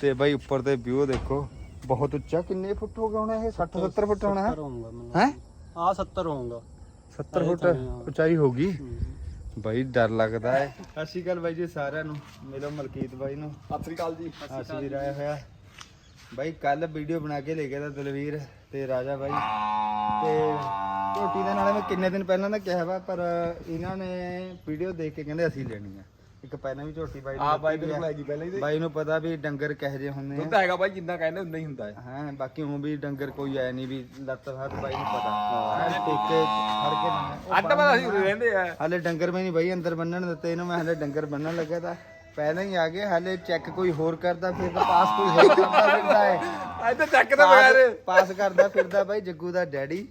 ਤੇ ਬਾਈ ਉੱਪਰ ਤੇ ਵਿਊ ਦੇਖੋ ਬਹੁਤ ਉੱਚਾ ਕਿੰਨੇ ਫੁੱਟ ਹੋ ਗਿਆ ਹੋਣਾ ਇਹ? 60 70 ਫੁੱਟ ਹੋਣਾ ਹੈ? ਹੋਊਗਾ ਮੈਨੂੰ ਹੈ? ਹਾਂ 70 ਹੋਊਗਾ। 70 ਫੁੱਟ ਉਚਾਈ ਹੋਗੀ ਬਾਈ ਡਰ ਲੱਗਦਾ ਹੈ। ਸਤਿ ਸ਼੍ਰੀ ਅਕਾਲ ਬਾਈ ਜੀ ਸਾਰਿਆਂ ਨੂੰ। ਮਿਲੋ ਮਲਕੀਤ ਬਾਈ ਨੂੰ। ਸਤਿ ਸ੍ਰੀ ਅਕਾਲ ਜੀ। ਅਸੀਂ ਵੀ ਰਾਇਆ ਹੋਇਆ। ਬਾਈ ਕੱਲ ਵੀਡੀਓ ਬਣਾ ਕੇ ਲੈ ਗਿਆ ਤਾਂ ਦਲਵੀਰ ਤੇ ਰਾਜਾ ਬਾਈ। ਤੇ ਝੋਟੀ ਦੇ ਨਾਲੇ ਮੈਂ ਕਿੰਨੇ ਦਿਨ ਪਹਿਲਾਂ ਦਾ ਕਿਹਾ ਵਾ ਪਰ ਇਹਨਾਂ ਨੇ ਵੀਡੀਓ ਦੇਖ ਕੇ ਕਹਿੰਦੇ ਅਸੀਂ ਲੈਣੀ ਆ। ਇੱਕ ਪਹਿਲਾਂ ਵੀ ਝੋਟੀ ਬਾਈ ਆ ਬਾਈ ਬਿਲਕੁਲ। ਹੈਗੀ ਪਹਿਲਾਂ ਹੀ ਬਾਈ ਨੂੰ ਪਤਾ ਵੀ ਡੰਗਰ ਕਿਹੋ ਜਿਹੇ ਹੁੰਦੇ ਦੁੱਧ ਆ। ਹੈਗਾ ਬਾਈ ਜਿੰਨਾ ਕਹਿੰਦੇ ਉਨਾ ਹੀ ਹੁੰਦਾ ਹੈ। ਹਾਂ ਬਾਕੀ ਉਹ ਵੀ ਡੰਗਰ ਕੋਈ ਆਇਆ ਨਹੀਂ ਵੀ ਲੱਤ ਹੱਥ ਬਾਈ ਨੂੰ ਪਤਾ। ਐਨ ਟੇਕੇ ਫੜ ਕੇ ਬੰਨ੍ਹੇ। ਅੱਧ ਪਤਾ ਅਸੀਂ ਉਰੇ ਰਹਿੰਦੇ ਆ। ਹਾਲੇ ਡੰਗਰ ਮੈਂ ਨਹੀਂ ਬਾਈ ਅੰਦਰ ਬੰਨਣ ਦਿੱਤੇ ਇਹਨੂੰ ਮੈਂ ਹਾਲੇ ਡੰਗਰ ਬੰਨਣ ਲੱਗਾ ਤਾਂ। ਪਹਿਲਾਂ ਹੀ ਆ ਗਏ ਹਾਲੇ ਚੈੱਕ ਕੋਈ ਹੋਰ ਕਰਦਾ ਫਿਰ ਤਾਂ ਪਾਸ ਕੋਈ ਹੋਰ ਕਰਦਾ ਫਿਰਦਾ ਹੈ। ਇੱਥੇ ਚੱਕ ਤਾਂ ਬਗੈਰ ਪਾਸ ਕਰਦਾ ਫਿਰਦਾ ਬਾਈ ਜੱਗੂ ਦਾ ਡੈਡੀ।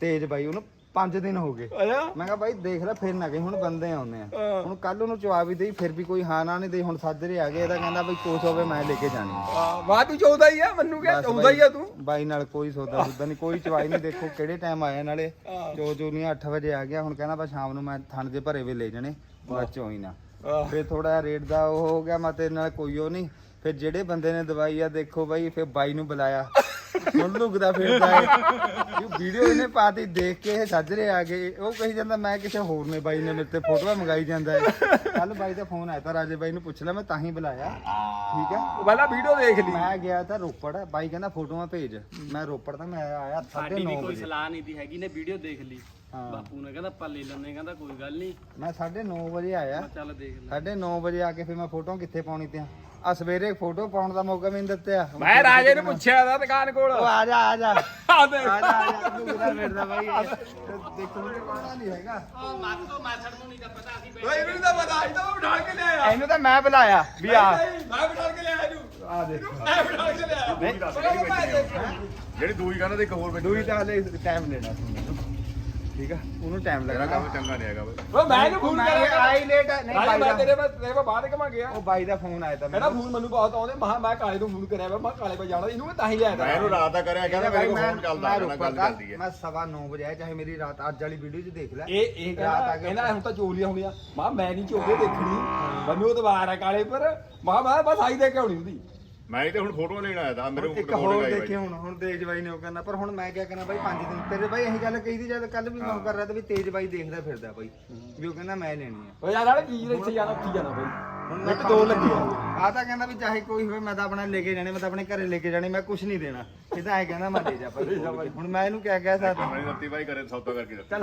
ਤੇਜ ਬਾਈ ਉਹਨੂੰ 5 ਦਿਨ ਹੋ ਗਏ। ਆਇਆ ਮੈਂ ਕਿਹਾ ਬਾਈ ਦੇਖ ਲੈ ਫਿਰ ਨਾ ਗਈ ਹੁਣ ਬੰਦੇ ਆਉਂਦੇ ਆ। ਹਾਂ। ਹੁਣ ਕੱਲ ਉਹਨੂੰ ਜਵਾਬ ਹੀ ਦੇਈ ਫਿਰ ਵੀ ਕੋਈ ਹਾਂ ਨਾ ਨਹੀਂ ਦੇਈ ਹੁਣ ਸਾਜਰੇ ਆ ਗਏ ਇਹਦਾ ਕਹਿੰਦਾ ਬਈ ਕੋਚ ਹੋਵੇ ਮੈਂ ਲੈ ਕੇ ਜਾਣੀ। ਆ। ਵਾਹ ਤੂੰ ਚਾਹੁੰਦਾ ਹੀ ਆ ਮੈਨੂੰ ਕਿਹਾ ਬਸ ਚਾਹੁੰਦਾ ਹੀ ਆ ਤੂੰ? ਬਾਈ ਨਾਲ ਕੋਈ ਸੌਦਾ ਸੁਦਾ ਨਹੀਂ ਕੋਈ ਚਵਾਈ ਨਹੀਂ ਦੇਖੋ ਕਿਹੜੇ ਟਾਈਮ ਆਇਆ ਨਾਲੇ। ਹਾਂ। ਜੋ ਜੋ ਨਹੀਂ 8 ਵਜੇ ਆ ਗਿਆ ਹੁਣ ਕਹਿੰਦਾ ਬਸ ਸ਼ਾਮ ਨੂੰ ਮੈਂ ਥਣ ਦੇ ਭਰੇ ਵੇ ਲੈ ਜਾਣੇ ਬਾਅਦ ਚ ਹੋਈ ਨਾ। ਆਹ, ਫਿਰ ਥੋੜਾ ਰੇਟ ਦਾ ਉਹ ਹੋ ਗਿਆ ਮੈਂ ਤੇਰੇ ਨਾਲ ਕੋਈ ਉਹ ਨਹੀਂ। ਫਿਰ ਜਿਹੜੇ ਬੰਦੇ ਨੇ ਦਵਾਈ ਆ ਦੇਖੋ ਬਾਈ ਫਿਰ ਬਾਈ ਨੂੰ ਬੁਲਾਇਆ। ਹੁਣ ਲੁਕਦਾ ਫਿਰਦਾ ਹੈ ਇਹ ਵੀਡੀਓ ਇਹਨੇ ਪਾਤੀ ਦੇਖ ਕੇ ਇਹ ਸੱਜਰੇ ਆ ਗਏ ਉਹ ਕਹੀ ਜਾਂਦਾ ਮੈਂ ਕਿਸੇ ਹੋਰ ਨੇ ਬਾਈ ਨੇ ਮੇਰੇ ਤੇ ਫੋਟੋਆਂ ਮੰਗਾਈ ਜਾਂਦਾ ਹੈ ਕੱਲ ਬਾਈ ਦਾ ਫੋਨ ਆਇਆ ਤਾਂ ਰਾਜੇ ਬਾਈ ਨੂੰ ਪੁੱਛ ਲਿਆ ਮੈਂ ਤਾਂ ਹੀ ਬੁਲਾਇਆ। ਠੀਕ ਹੈ ਉਹ ਪਹਿਲਾਂ ਵੀਡੀਓ ਦੇਖ ਲਈ। ਮੈਂ ਗਿਆ ਤਾਂ ਰੋਪੜ ਬਾਈ ਕਹਿੰਦਾ ਫੋਟੋਆਂ ਭੇਜ। ਮੈਂ ਰੋਪੜ ਤਾਂ ਮੈਂ ਆਇਆ ਸਾਡੀ 9:30 ਵੀ ਕੋਈ ਵਜੇ। ਸਲਾਹ ਨਹੀਂ ਦੀ ਹੈਗੀ ਨੇ ਵੀਡੀਓ ਦੇਖ ਲਈ। ਹਾਂ। ਬਾਪੂ ਨੇ ਕਹਿੰਦਾ ਆਪਾਂ ਲੈ ਲੈਂਦੇ ਕਹਿੰਦਾ ਕੋਈ ਗੱਲ ਨਹੀਂ ਮੈਂ 9:30 ਵਜੇ ਆਇਆ। ਮੈਂ ਚੱਲ ਦੇਖ ਲੈ। 9:30 ਵਜੇ ਆ ਕੇ ਫਿਰ ਮੈਂ ਫੋਟੋ ਕਿੱਥੇ ਪਾਉਣੀ ਤੇ ਆ ਸਵੇਰੇ ਫੋਟੋ ਪਾਉਣ ਦਾ ਮੌਕਾ ਮੈਨੂੰ ਦਿੱਤਾ ਮੈਂ ਰਾਜੇ ਨੂੰ ਪੁੱਛਿਆ ਦਾ ਦੁਕਾਨ ਕੋਲ। ਉਹ ਆ ਜਾ ਆ ਜਾ। ਆ ਦੇਖ ਆ ਜਾ ਆ ਜਾ ਤੂੰ ਕਿਹਦਾ ਫਿਰਦਾ ਬਾਈ। ਦੇਖੋ ਮੇਰੇ ਕੋਲ ਨਹੀਂ ਹੈਗਾ। ਮਾਤੋ ਮਾਥੜ ਨੂੰ ਨਹੀਂ ਤਾਂ ਪਤਾ ਅਸੀਂ ਓਏ ਮੈਨੂੰ ਤਾਂ ਪਤਾ ਅੱਜ ਤਾਂ ਬਿਠਾ ਕੇ ਲਿਆਇਆ। ਇਹਨੂੰ ਤਾਂ ਮੈਂ ਬੁਲਾਇਆ ਵੀ ਆ। ਮੈਂ ਬਿਠਾ ਕੇ ਲਿਆਇਆ ਇਹਨੂੰ। ਆ ਦੇਖੋ ਮੈਂ ਬਿਠਾ ਕੇ ਲਿਆਇਆ। ਜਿਹੜੀ ਦੂਈ ਕਹਿੰਦਾ ਤੇ ਇੱਕ ਹੋਰ ਦੂਈ ਤਾਂ ਹਲੇ ਟਾਈਮ ਲੈਣਾ ਤੁਹਾਨੂੰ ਠੀਕ ਆ? ਉਹਨੂੰ ਟਾਈਮ ਲੱਗਣਾ ਕੰਮ ਚੰਗਾ ਨਹੀਂ ਹੈਗਾ ਬਈ ਓ ਮੈਂ ਇਹਨੂੰ ਫੋਨ ਮੈਂ ਕਰਿਆ। ਆਈ ਲੇਟ ਨਹੀਂ ਰਾਜੇ ਬਾਈ ਮੈਂ ਦਾ ਤੇਰੇ ਮੈਂ ਤੇਰੇ ਮੈਂ ਬਾਹਰ ਕਮਾ ਗਿਆ। ਉਹ ਬਾਈ ਦਾ ਫੋਨ ਆਇਆ ਤਾਂ ਕਹਿੰਦਾ ਫੋਨ ਮੈਨੂੰ ਬਹੁਤ ਆਉਂਦੇ। ਮਹਾ ਮੈਂ ਕਾਲੇ ਨੂੰ ਫੋਨ ਕਰਿਆ ਮੈਂ ਕਾਲੇ ਪਾ ਜਾਣਾ। ਇਹਨੂੰ ਮੈਂ ਤਾਂ ਹੀ ਲਿਆਇਆ ਮੈਂ ਇਹਨੂੰ ਰਾਤ ਦਾ ਕਰਿਆ ਕਹਿੰਦਾ ਮੇਰੇ ਕੋਲ ਫੋਨ ਚੱਲਦਾ ਮੈਂ ਰਹਿਣਾ ਗੱਲ ਚੱਲਦੀ ਹੈ। ਮੈਂ ਸਵਾ 9 ਵਜੇ ਆਇਆ ਚਾਹੇ ਮੇਰੀ ਰਾਤ ਅੱਜ ਵਾਲੀ ਵੀਡੀਓ 'ਚ ਦੇਖ ਲੈ। ਇਹ ਇਹ ਰਾਤ ਆ ਕਹਿੰਦਾ ਹੁਣ ਤਾਂ ਚੋਰੀਆਂ ਹੋਣੀਆਂ ਮਾ ਮੈਂ ਨਹੀਂ ਚੋਰੀ ਦੇਖਣੀ ਮੈਨੂੰ ਉਹ ਦਵਾਰ ਆ ਕਾਲੇ ਪਰ। ਮਾ ਮੈਂ ਬਸ ਆਈ ਦੇ ਕੇ ਆਉਣੀ ਉਹਦੀ। ਮੈਂ ਤੇ ਹੁਣ ਫੋਟੋ ਲੈਣ ਆਇਆ ਤਾਂ ਮੇਰੇ ਇੱਕ ਹੋਰ ਦੇਖੇ ਹੁਣ ਹੁਣ ਤੇਜ ਬਾਈ ਨੇ ਉਹ ਕਰਨਾ ਪਰ ਹੁਣ ਮੈਂ ਕਿਆ ਕਰਨਾ ਬਾਈ 5 ਦਿਨ ਤੇਰੇ ਬਾਈ ਇਹੀ ਗੱਲ ਕਹੀ ਦੀ ਜਦ ਕੱਲ ਵੀ ਮੈਂ ਉਹ ਕਰ ਰਿਹਾ ਤਾਂ ਵੀ ਤੇਜ ਬਾਈ ਦੇਖਦਾ ਫਿਰਦਾ ਬਾਈ ਵੀ ਉਹ ਕਹਿੰਦਾ ਮੈਂ ਲੈਣੀ ਆ। ਓ ਯਾਰ ਨਾਲੇ ਕੀ ਇੱਥੇ ਜਾਣਾ ਉੱਥੇ ਜਾਣਾ ਬਈ? ਹੁਣ ਮਿੰਟ ਦੋ ਲੱਗੇ ਆ। ਆ ਤਾਂ ਕਹਿੰਦਾ ਵੀ ਚਾਹੇ ਕੋਈ ਹੋਵੇ ਮੈਂ ਤਾਂ ਆਪਣਾ ਲੈ ਕੇ ਜਾਣੇ ਮੈਂ ਤਾਂ ਆਪਣੇ ਘਰੇ ਲੈ ਕੇ ਜਾਣੇ ਮੈਂ ਕੁਝ ਨਹੀਂ ਦੇਣਾ। ਇਹ ਤਾਂ ਐ ਕਹਿੰਦਾ ਮੈਂ ਲੈ ਜਾ ਭਾਈ। ਹੁਣ ਮੈਂ ਇਹਨੂੰ ਕਿਆ ਕਹਿ ਸਕਦਾ ਮੇਰੀ ਦਿੱਤੀ ਬਾਈ ਕਰੇ ਸੌਦਾ ਕਰਕੇ ਚੱਲ।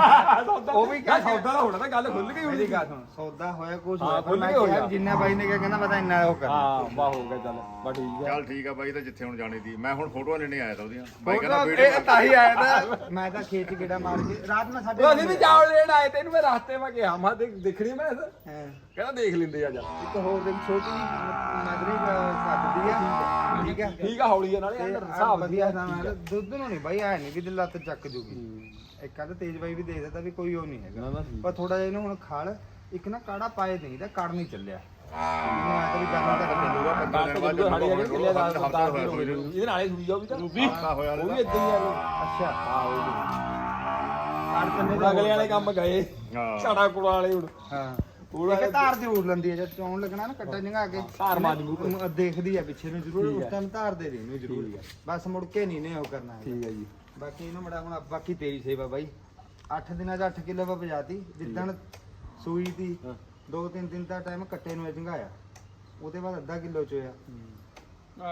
ਉਹ ਵੀ ਕਿਆ ਸੌਦਾ ਦਾ ਹੋਣਾ ਤਾਂ ਗੱਲ ਖੁੱਲ ਗਈ ਹੋਣੀ ਮੇਰੀ ਗੱਲ ਸੁਣ। ਸੌਦਾ ਹੋਇਆ ਕੁਝ ਹੋਇਆ ਪਰ ਮੈਂ ਕਿਹਾ। ਜਿੰਨਾ ਬਾਈ ਨੇ ਕਿਹਾ ਕਹਿੰਦਾ ਮੈਂ ਤਾਂ ਇੰਨਾ ਉਹ ਕਰਨਾ। ਹਾਂ ਵਾਹ ਹੋ ਗਿਆ ਚੱਲ ਬਾ ਠੀਕ ਆ। ਚੱਲ ਠੀਕ ਆ ਬਾਈ ਤਾਂ ਜਿੱਥੇ ਹੁਣ ਜਾਣੀ ਦੀ। ਮੈਂ ਹੁਣ ਫੋਟੋਆਂ ਲੈਣੇ ਆਇਆ ਤਾਂ ਉਹਦੀਆਂ। ਬਾਈ ਫੋਟੋ ਕਹਿੰਦਾ ਇਹ ਵੀਡੀਓ ਤਾਂ ਹੀ ਆਇਆ ਤਾਂ। ਮੈਂ ਤਾਂ ਖੇਤ ਗੇੜਾ ਮਾਰ ਕੇ ਰਾਤ ਮੈਂ ਸਾਡੇ ਉਹ ਅਸੀਂ ਵੀ ਚਾਵਲ ਲੈਣ ਆਏ ਤੈਨੂੰ ਮੈਂ ਰਸਤੇ ਮੈਂ ਕਿਹਾ ਮਾ ਦੇਖ ਦੇਖਣੀ ਮੈਂ। ਹਾਂ। ਕਹਿੰਦਾ ਦੇਖ ਲੈਂਦੇ ਆ ਜਾ। ਇੱਕ ਹੋਰ ਦਿਨ ਛੋਟੀ ਨਗਰੀ ਸੱਦਦੀ ਆ। ਠੀਕ ਹੈ ਠੀਕ ਆ ਹੌਲੀ ਆ ਨਾਲੇ ਅੰਦਰ ਹਿਸਾਬ ਵਧੀਆ ਦਾ ਨਾਲ ਦੁੱਧ ਨੂੰ ਨਹੀਂ ਬਾਈ ਆਇਆ ਨਹੀਂ ਵੀ ਦਿਲ ਲੱਤ ਚੱਕ ਜੂਗੀ। ਇੱਕ ਅੱਧ ਤੇਜ ਬਾਈ ਵੀ ਦੇ ਦਿੱਤਾ ਵੀ ਕੋਈ ਉਹ ਨਹੀਂ ਹੈਗਾ। ਪਰ ਥੋੜਾ ਜਿਹਾ ਇਹਨੂੰ ਹੁਣ ਖਾਲ ਇੱਕ ਨਾ ਕਾੜਾ ਪਾਏ ਨਹੀਂ ਤਾਂ ਕੜ ਨਹੀਂ ਚੱਲਿਆ। ਆ ਆ ਦਾ ਦੀ ਇਹਦੇ ਨਾਲੇ ਸੁਣੀ ਜਾਓ ਵੀ ਤਾਂ ਉਹ ਵੀ ਇਦਾਂ ਹੀ ਆ ਅੱਛਾ। ਹਾਂ ਉਹ ਅਗਲੇ ਵਾਲੇ ਕੰਮ ਗਏ। ਛਾੜਾ ਕੁੜਾ ਵਾਲੇ ਹੁਣ। ਹਾਂ। ਇਹ ਧਾਰ ਜ਼ਰੂਰ ਲੈਂਦੀ ਹੈ ਜਦ ਚੌਣ ਲੱਗਣਾ ਨਾ ਕੱਟਾ ਜੰਗਾ ਕੇ ਧਾਰ ਮਾਰ ਤੇ। ਦੇਖਦੀ ਆ ਪਿੱਛੇ ਨੂੰ ਜ਼ਰੂਰ ਉਸ ਹੈ। ਟਾਈਮ ਧਾਰ ਦੇ ਦੇ ਇਹਨੂੰ ਜ਼ਰੂਰ। ਹੈ। ਬਸ ਮੁੜ ਕੇ ਨਹੀਂ ਨੇ ਉਹ ਕਰਨਾ। ਠੀਕ ਹੈ ਜੀ। ਬਾਕੀ ਇਹਨੂੰ ਮੜਾ ਹੁਣ ਬਾਕੀ ਤੇਰੀ ਸੇਵਾ ਬਾਈ। 8 ਦਿਨਾਂ ਦਾ 8 ਕਿਲੋ ਵਜਾਤੀ। ਜਿੱਦਣ ਸੂਈ ਦੀ ਹਾਂ। ਦੋ ਤਿੰਨ ਦਿਨ ਦਾ ਟਾਈਮ ਕੱਟੇ ਨੂੰ ਜੰਗਾਇਆ। ਉਹਦੇ ਬਾਅਦ ਅੱਧਾ ਕਿਲੋ ਚੋਇਆ।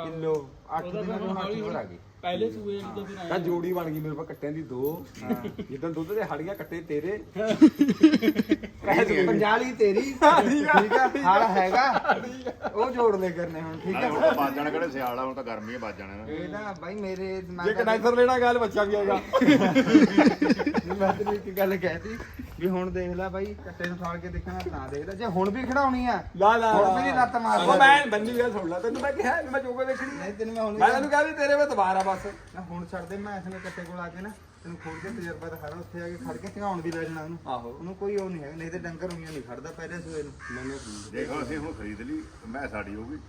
ਕਿਲੋ 8 ਦਿਨਾਂ ਨੂੰ 8 ਪਰ ਆ ਗਈ। ਪਹਿਲੇ ਸੂਏ ਨੂੰ ਤਾਂ ਫਿਰ ਤਾਂ ਜੋੜੀ ਬਣ ਗਈ ਮੇਰੇ ਕੋਲ ਕੱਟਿਆਂ ਦੀ ਦੋ। ਜਿੱਦਾਂ ਦੁੱਧ ਦੇ ਹੜੀਆਂ ਕੱਟੇ ਤੇਰੇ। ਪੰਜਾਲੀ ਤੇਰੀ। ਠੀਕ ਆ ਹਾਲ ਹੈਗਾ। ਉਹ ਜੋੜ ਲੈ ਕਰਨੇ ਹੁਣ ਠੀਕ ਨਾਲੇ ਆ ਹੁਣ ਤਾਂ ਬਾਜ ਜਾਣਾ ਕਿਹੜੇ ਸਿਆਲ ਆ ਹੁਣ ਤਾਂ ਗਰਮੀ ਆ ਬਾਜ ਜਾਣਾ ਨਾ। ਇਹ ਤਾਂ ਬਾਈ ਮੇਰੇ ਮੈਂ ਜੇ ਕਨੈਕਟਰ ਲੈਣਾ ਗੱਲ ਬੱਚਾ ਵੀ ਆਏਗਾ। ਮੈਂ ਤੈਨੂੰ ਇੱਕ ਗੱਲ ਕਹਿਤੀ। ਵੀ ਹੁਣ ਦੇਖ ਲੈ ਬਾਈ ਕੱਟੇ ਨੂੰ ਫਾੜ ਕੇ ਦੇਖਣਾ ਤਾਂ ਦੇਖ ਲੈ ਜੇ ਹੁਣ ਵੀ ਖੜਾਉਣੀ ਆ ਲਾ ਲਾ ਹੁਣ ਵੀ ਨੀ ਲੱਤ ਮਾਰ ਉਹ ਮੈਂ ਬੰਦੀ ਗੱਲ ਸੁਣ ਲਾ ਤੈਨੂੰ ਮੈਂ ਕਿਹਾ ਵੀ ਮੈਂ ਚੋਕੇ ਦੇਖਣੀ ਨਹੀਂ ਤੈਨੂੰ ਮੈਂ ਹੁਣ ਮੈਂ ਤੈਨੂੰ ਕਿਹਾ ਵੀ ਤੇਰੇ ਵਿੱਚ ਦੁਬਾਰਾ ਬਸ। ਨਾ ਹੁਣ ਛੱਡ ਦੇ ਮੈਂ ਇਸਨੇ ਕੱਟੇ ਕੋਲ ਆ ਕੇ ਨਾ ਤੈਨੂੰ ਖੋਲ ਕੇ ਤਜਰਬਾ ਦਿਖਾਣਾ ਉੱਥੇ ਆ ਕੇ ਖੜ ਕੇ ਧਿਆਉਣ ਵੀ ਲੈ ਜਾਣਾ ਉਹਨੂੰ ਆਹੋ। ਉਹਨੂੰ ਕੋਈ ਉਹ ਨਹੀਂ ਹੈਗਾ ਨਹੀਂ ਤੇ ਡੰਗਰ ਹੋਈਆਂ ਨਹੀਂ ਖੜਦਾ ਪਹਿਲੇ ਸੂਏ ਨੂੰ। ਮੈਨੂੰ ਦੇਖੋ ਅਸੀਂ ਹੁਣ ਖਰੀਦ ਲਈ ਮੈਂ ਸਾਡੀ ਹੋਊਗੀ।